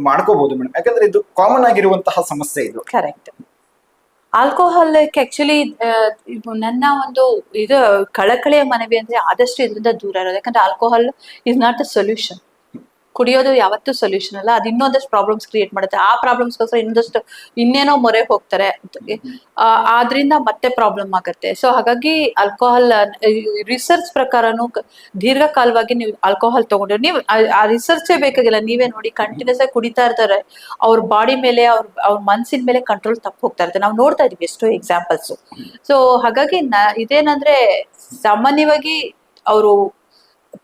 ಮಾಡ್ಕೋಬಹುದು ಮೇಡಮ್ ಯಾಕಂದ್ರೆ ಇದು ಕಾಮನ್ ಆಗಿರುವಂತಹ ಸಮಸ್ಯೆ ಇದು. ಕರೆಕ್ಟ್. ಆಲ್ಕೋಹಾಲ್ ಆಕ್ಚುಲಿ ನನ್ನ ಒಂದು ಇದು ಕಳಕಳಿಯ ಮನವಿ ಅಂದ್ರೆ ಆದಷ್ಟು ಇದರಿಂದ ದೂರ ಇರೋದು. ಯಾಕಂದ್ರೆ alcohol is not a solution ಕುಡಿಯೋದು ಯಾವತ್ತೂ ಸೊಲ್ಯೂಷನ್ ಅಲ್ಲ. ಅದು ಇನ್ನೊಂದಷ್ಟು ಪ್ರಾಬ್ಲಮ್ಸ್ ಕ್ರಿಯೇಟ್ ಮಾಡುತ್ತೆ. ಆ ಪ್ರಾಬ್ಲಮ್ಸ್ಗೋಸ್ಕರ ಇನ್ನೊಂದಷ್ಟು ಇನ್ನೇನೋ ಮೊರೆ ಹೋಗ್ತಾರೆ. ಆದ್ರಿಂದ ಮತ್ತೆ ಪ್ರಾಬ್ಲಮ್ ಆಗುತ್ತೆ. ಸೊ ಹಾಗಾಗಿ ಆಲ್ಕೋಹಾಲ್ ರಿಸರ್ಚ್ ಪ್ರಕಾರನು ದೀರ್ಘಕಾಲವಾಗಿ ನೀವು ಆಲ್ಕೋಹಾಲ್ ತಗೊಂಡ್ರೆ ನೀವು ಆ- ರಿಸರ್ಚೇ ಬೇಕಾಗಿಲ್ಲ. ನೀವೇ ನೋಡಿ ಕಂಟಿನ್ಯೂಸ್ ಆಗಿ ಕುಡಿತಾ ಇರ್ತಾರೆ. ಅವ್ರ ಬಾಡಿ ಮೇಲೆ, ಅವ್ರ ಅವ್ರ ಮನ್ಸಿನ ಮೇಲೆ ಕಂಟ್ರೋಲ್ ತಪ್ಪು ಹೋಗ್ತಾ ಇರುತ್ತೆ. ನಾವು ನೋಡ್ತಾ ಇದೀವಿ ಎಷ್ಟೋ ಎಕ್ಸಾಂಪಲ್ಸ್ ಸೊ ಹಾಗಾಗಿ ಇದೇನಂದ್ರೆ ಸಾಮಾನ್ಯವಾಗಿ ಅವರು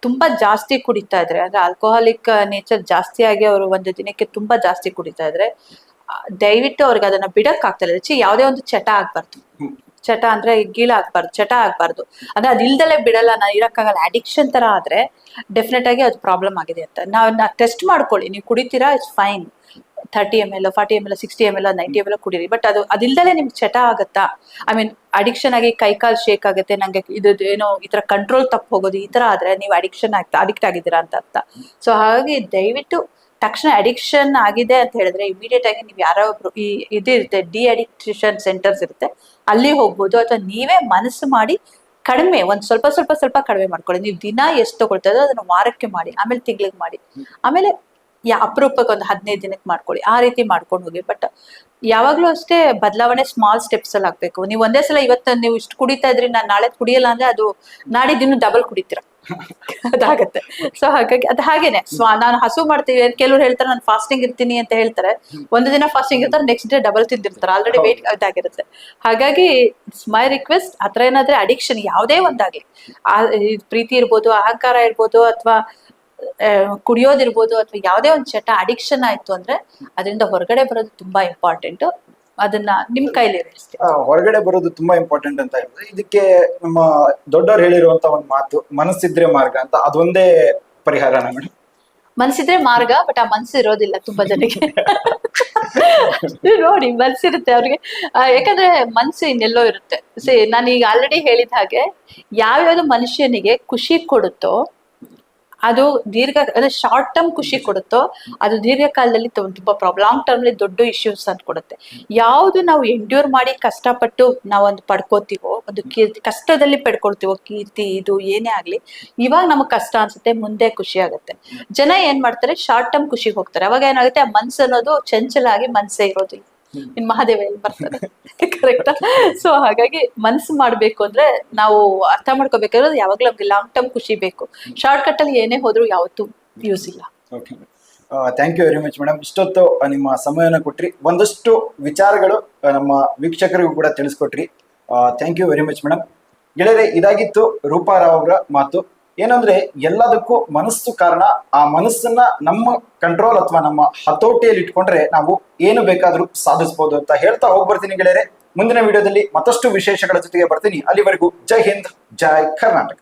ತುಂಬಾ ಜಾಸ್ತಿ ಕುಡಿತಾ ಇದ್ರೆ, ಅಂದ್ರೆ ಆಲ್ಕೋಹಾಲಿಕ್ ನೇಚರ್ ಜಾಸ್ತಿ ಆಗಿ ಅವರು ಒಂದು ದಿನಕ್ಕೆ ತುಂಬಾ ಜಾಸ್ತಿ ಕುಡಿತಾ ಇದ್ರೆ ದಯವಿಟ್ಟು ಅವ್ರಿಗೆ ಅದನ್ನ ಬಿಡಕ್ ಆಗ್ತಾ ಇಲ್ಲ. ಚಿ ಯಾವುದೇ ಒಂದು ಚಟ ಆಗ್ಬಾರ್ದು. ಚಟ ಅಂದ್ರೆ ಗೀಳ ಆಗ್ಬಾರ್ದು, ಚಟ ಆಗ್ಬಾರ್ದು. ಅಂದ್ರೆ ಅದ್ ಇಲ್ದಲೆ ಬಿಡಲ್ಲ, ನಾ ಇರಕ್ಕಾಗಲ್ಲ ಅಡಿಕ್ಷನ್ ತರ ಆದ್ರೆ ಡೆಫಿನೆಟ್ ಆಗಿ ಅದು ಪ್ರಾಬ್ಲಮ್ ಆಗಿದೆ ಅಂತ. ನಾವು ಟೆಸ್ಟ್ ಮಾಡ್ಕೊಳ್ಳಿ. ನೀವು ಕುಡಿತೀರಾ it's fine thirty M L forty M L sixty M L ninety M L ಕುಡೀರಿ. ಬಟ್ ಅದು, ಅದಿಲ್ದಲೇ ನಿಮ್ಗೆ ಚಟ ಆಗತ್ತಾ? ಐ ಮೀನ್ ಅಡಿಕ್ಷನ್ ಆಗಿ ಕೈಕಾಲ್ ಶೇಕ್ ಆಗುತ್ತೆ, ನಂಗೆ ಇದು ಏನೋ ಈ ತರ ಕಂಟ್ರೋಲ್ ತಪ್ಪು ಹೋಗೋದು, ಈ ತರ ಆದ್ರೆ ನೀವು ಅಡಿಕ್ಷನ್ ಆಗ್ತಾ ಅಡಿಕ್ಟ್ ಆಗಿದ್ದೀರಾ ಅಂತ ಅರ್ಥ. ಸೊ ಹಾಗಾಗಿ ದಯವಿಟ್ಟು ತಕ್ಷಣ ಅಡಿಕ್ಷನ್ ಆಗಿದೆ ಅಂತ ಹೇಳಿದ್ರೆ ಇಮಿಡಿಯೇಟ್ ಆಗಿ ನೀವು ಯಾರೋ ಒಬ್ರು, ಈ ಇದು ಇರುತ್ತೆ ಡಿ ಅಡಿಕ್ಷನ್ ಸೆಂಟರ್ಸ್ ಇರುತ್ತೆ. ಅಲ್ಲಿ ಹೋಗ್ಬೋದು, ಅಥವಾ ನೀವೇ ಮನಸ್ಸು ಮಾಡಿ ಕಡಿಮೆ, ಒಂದ್ ಸ್ವಲ್ಪ ಸ್ವಲ್ಪ ಸ್ವಲ್ಪ ಕಡಿಮೆ ಮಾಡ್ಕೊಳ್ಳಿ. ನೀವು ದಿನ ಎಷ್ಟು ತಗೊಳ್ತಾ ಇದ್ರೆ ಅದನ್ನ ವಾರಕ್ಕೆ ಮಾಡಿ, ಆಮೇಲೆ ತಿಂಗ್ಳಿಗೆ ಮಾಡಿ. ಆಮೇಲೆ ಯಾ ಅಪರೂಪಕ್ಕೆ ಒಂದು ಹದಿನೈದು ದಿನಕ್ಕೆ ಮಾಡ್ಕೊಳ್ಳಿ. ಆ ರೀತಿ ಮಾಡ್ಕೊಂಡು ಹೋಗಿ. ಬಟ್ ಯಾವಾಗ್ಲೂ ಅಷ್ಟೇ ಬದಲಾವಣೆ ಸ್ಮಾಲ್ ಸ್ಟೆಪ್ಸ್ ಅಲ್ಲಿ ಆಗ್ಬೇಕು. ನೀವು ಒಂದೇ ಸಲ ಇವತ್ತು ನೀವು ಇಷ್ಟು ಕುಡಿತಾ ಇದ್ರಿ ನಾನು ನಾಳೆ ಕುಡಿಯಲ್ಲ ಅಂದ್ರೆ ಅದು ನಾಡಿದ್ದು ಡಬಲ್ ಕುಡಿತೀರ? ಅದಾಗತ್ತೆ. ಸೊ ಹಾಗಾಗಿ ಅದು ಹಾಗೇನೆ. ಸೊ ನಾನು ಹಸು ಮಾಡ್ತೀವಿ ಕೆಲವ್ರು ಹೇಳ್ತಾರೆ ನಾನು ಫಾಸ್ಟಿಂಗ್ ಇರ್ತೀನಿ ಅಂತ ಹೇಳ್ತಾರೆ. ಒಂದು ದಿನ ಫಾಸ್ಟಿಂಗ್ ಇರ್ತಾರೆ ನೆಕ್ಸ್ಟ್ ಡೇ ಡಬಲ್ ತಿಂದಿರ್ತಾರೆ. ಆಲ್ರೆಡಿ ವೇಟ್ ಇದಾಗಿರುತ್ತೆ. ಹಾಗಾಗಿ ಮೈ ರಿಕ್ವೆಸ್ಟ್ ಹತ್ರ ಏನಾದ್ರೆ ಅಡಿಕ್ಷನ್ ಯಾವುದೇ ಒಂದಾಗ್ಲಿ. ಪ್ರೀತಿ ಇರ್ಬೋದು ಅಹಂಕಾರ ಇರ್ಬೋದು ಅಥವಾ ಕುಡಿಯೋದಿರ್ಬೋದು ಅಥವಾ ಯಾವುದೇ ಒಂದು ಚಟ ಅಡಿಕ್ಷನ್ ಆಯ್ತು ಅಂದ್ರೆ ಅದರಿಂದ ಹೊರಗಡೆ ಬರೋದು ತುಂಬಾ ಇಂಪಾರ್ಟೆಂಟ್ ಅದನ್ನ ನಿಮ್ ಅಷ್ಟೇ. ಹೊರಗಡೆ ಬರೋದು ತುಂಬಾ ಇಂಪಾರ್ಟೆಂಟ್ ಅಂತ ಹೇಳಿದ್ರೆ ಇದಕ್ಕೆ ನಮ್ಮ ದೊಡ್ಡವ್ರು ಹೇಳಿರುವಂತ ಒಂದು ಮಾತು ಮನಸ್ಸಿದ್ರೆ ಮಾರ್ಗ ಅಂತ. ಅದೊಂದೇ ಪರಿಹಾರನ ಮೇಡಮ್ ಮನ್ಸಿದ್ರೆ ಮಾರ್ಗ ಬಟ್ ಆ ಮನಸ್ಸು ಇರೋದಿಲ್ಲ ತುಂಬಾ ಜನಕ್ಕೆ. ನೋಡಿ ಮನ್ಸಿರುತ್ತೆ ಅವ್ರಿಗೆ. ಯಾಕಂದ್ರೆ ಮನ್ಸು ಇನ್ನೆಲ್ಲೋ ಇರುತ್ತೆ. ಸೇ ನಾನು ಈಗ ಆಲ್ರೆಡಿ ಹೇಳಿದ ಹಾಗೆ ಯಾವ್ಯಾವ್ದು ಮನುಷ್ಯನಿಗೆ ಖುಷಿ ಕೊಡುತ್ತೋ ಅದು ದೀರ್ಘ ಅಂದ್ರೆ ಶಾರ್ಟ್ ಟರ್ಮ್ ಖುಷಿ ಕೊಡುತ್ತೋ ಅದು ದೀರ್ಘಕಾಲದಲ್ಲಿ ತುಂಬ- ಪ್ರಾಬ್ಲಮ್ ಲಾಂಗ್ ಟರ್ಮ್ ಅಲ್ಲಿ ದೊಡ್ಡ ಇಶ್ಯೂಸ್ ಅಂತ ಕೊಡುತ್ತೆ. ಯಾವುದು ನಾವು ಎಂಡ್ಯೂರ್ ಮಾಡಿ ಕಷ್ಟಪಟ್ಟು ನಾವೊಂದು ಪಡ್ಕೋತೀವೋ ಒಂದು ಕೀರ್ತಿ ಕಷ್ಟದಲ್ಲಿ ಪಡ್ಕೊಳ್ತೀವೋ ಕೀರ್ತಿ ಇದು ಏನೇ ಆಗ್ಲಿ ಇವಾಗ ನಮಗ್ ಕಷ್ಟ ಅನ್ಸುತ್ತೆ ಮುಂದೆ ಖುಷಿ ಆಗುತ್ತೆ. ಜನ ಏನ್ ಮಾಡ್ತಾರೆ ಶಾರ್ಟ್ ಟರ್ಮ್ ಖುಷಿಗೆ ಹೋಗ್ತಾರೆ. ಅವಾಗ ಏನಾಗುತ್ತೆ ಆ ಮನ್ಸು ಅನ್ನೋದು ಚಂಚಲಾಗಿ ಮನ್ಸೇ ಇರೋದಿಲ್ಲ. ಇನ್ ಮಹಾದೇವ ಎಲ್ಲಿ ಬರ್ತದೆ ಕರೆಕ್ಟಾ ಸೊ ಹಾಗಾಗಿ ಮನ್ಸು ಮಾಡ್ಬೇಕು ಅಂದ್ರೆ ನಾವು ಅರ್ಥ ಮಾಡ್ಕೋಬೇಕಾದ್ರೆ ಯಾವಾಗ್ಲೂ ನಮ್ಗೆ ಲಾಂಗ್ ಟರ್ಮ್ ಖುಷಿ ಬೇಕು. ಶಾರ್ಟ್ ಕಟ್ ಅಲ್ಲಿ ಏನೇ ಹೋದ್ರು ಯಾವತ್ತೂ ಯೂಸ್ ಇಲ್ಲ. Thank you very much madam ಇಷ್ಟೊತ್ತು ನಿಮ್ಮ ಸಮಯನ ಕೊಟ್ರಿ. ಒಂದಷ್ಟು ವಿಚಾರಗಳು ನಮ್ಮ ವೀಕ್ಷಕರಿಗೂ ಕೂಡ ತಿಳಿಸ್ಕೊಟ್ರಿ. Thank you very much madam ಗೆಳೆಯರೆ, ಇದಾಗಿತ್ತು ರೂಪಾರಾವ್ ಅವರ ಮಾತು. ಏನಂದ್ರೆ ಎಲ್ಲದಕ್ಕೂ ಮನಸ್ಸು ಕಾರಣ. ಆ ಮನಸ್ಸನ್ನ ನಮ್ಮ ಕಂಟ್ರೋಲ್ ಅಥವಾ ನಮ್ಮ ಹತೋಟಿಯಲ್ಲಿ ಇಟ್ಕೊಂಡ್ರೆ ನಾವು ಏನು ಬೇಕಾದ್ರೂ ಸಾಧಿಸಬಹುದು ಅಂತ ಹೇಳ್ತಾ ಹೋಗ್ಬರ್ತೀನಿ ಗೆಳೆಯರೆ. ಮುಂದಿನ ವಿಡಿಯೋದಲ್ಲಿ ಮತ್ತಷ್ಟು ವಿಶೇಷಗಳ ಜೊತೆಗೆ ಬರ್ತೀನಿ. ಅಲ್ಲಿವರೆಗೂ ಜೈ ಹಿಂದ್, ಜೈ ಕರ್ನಾಟಕ.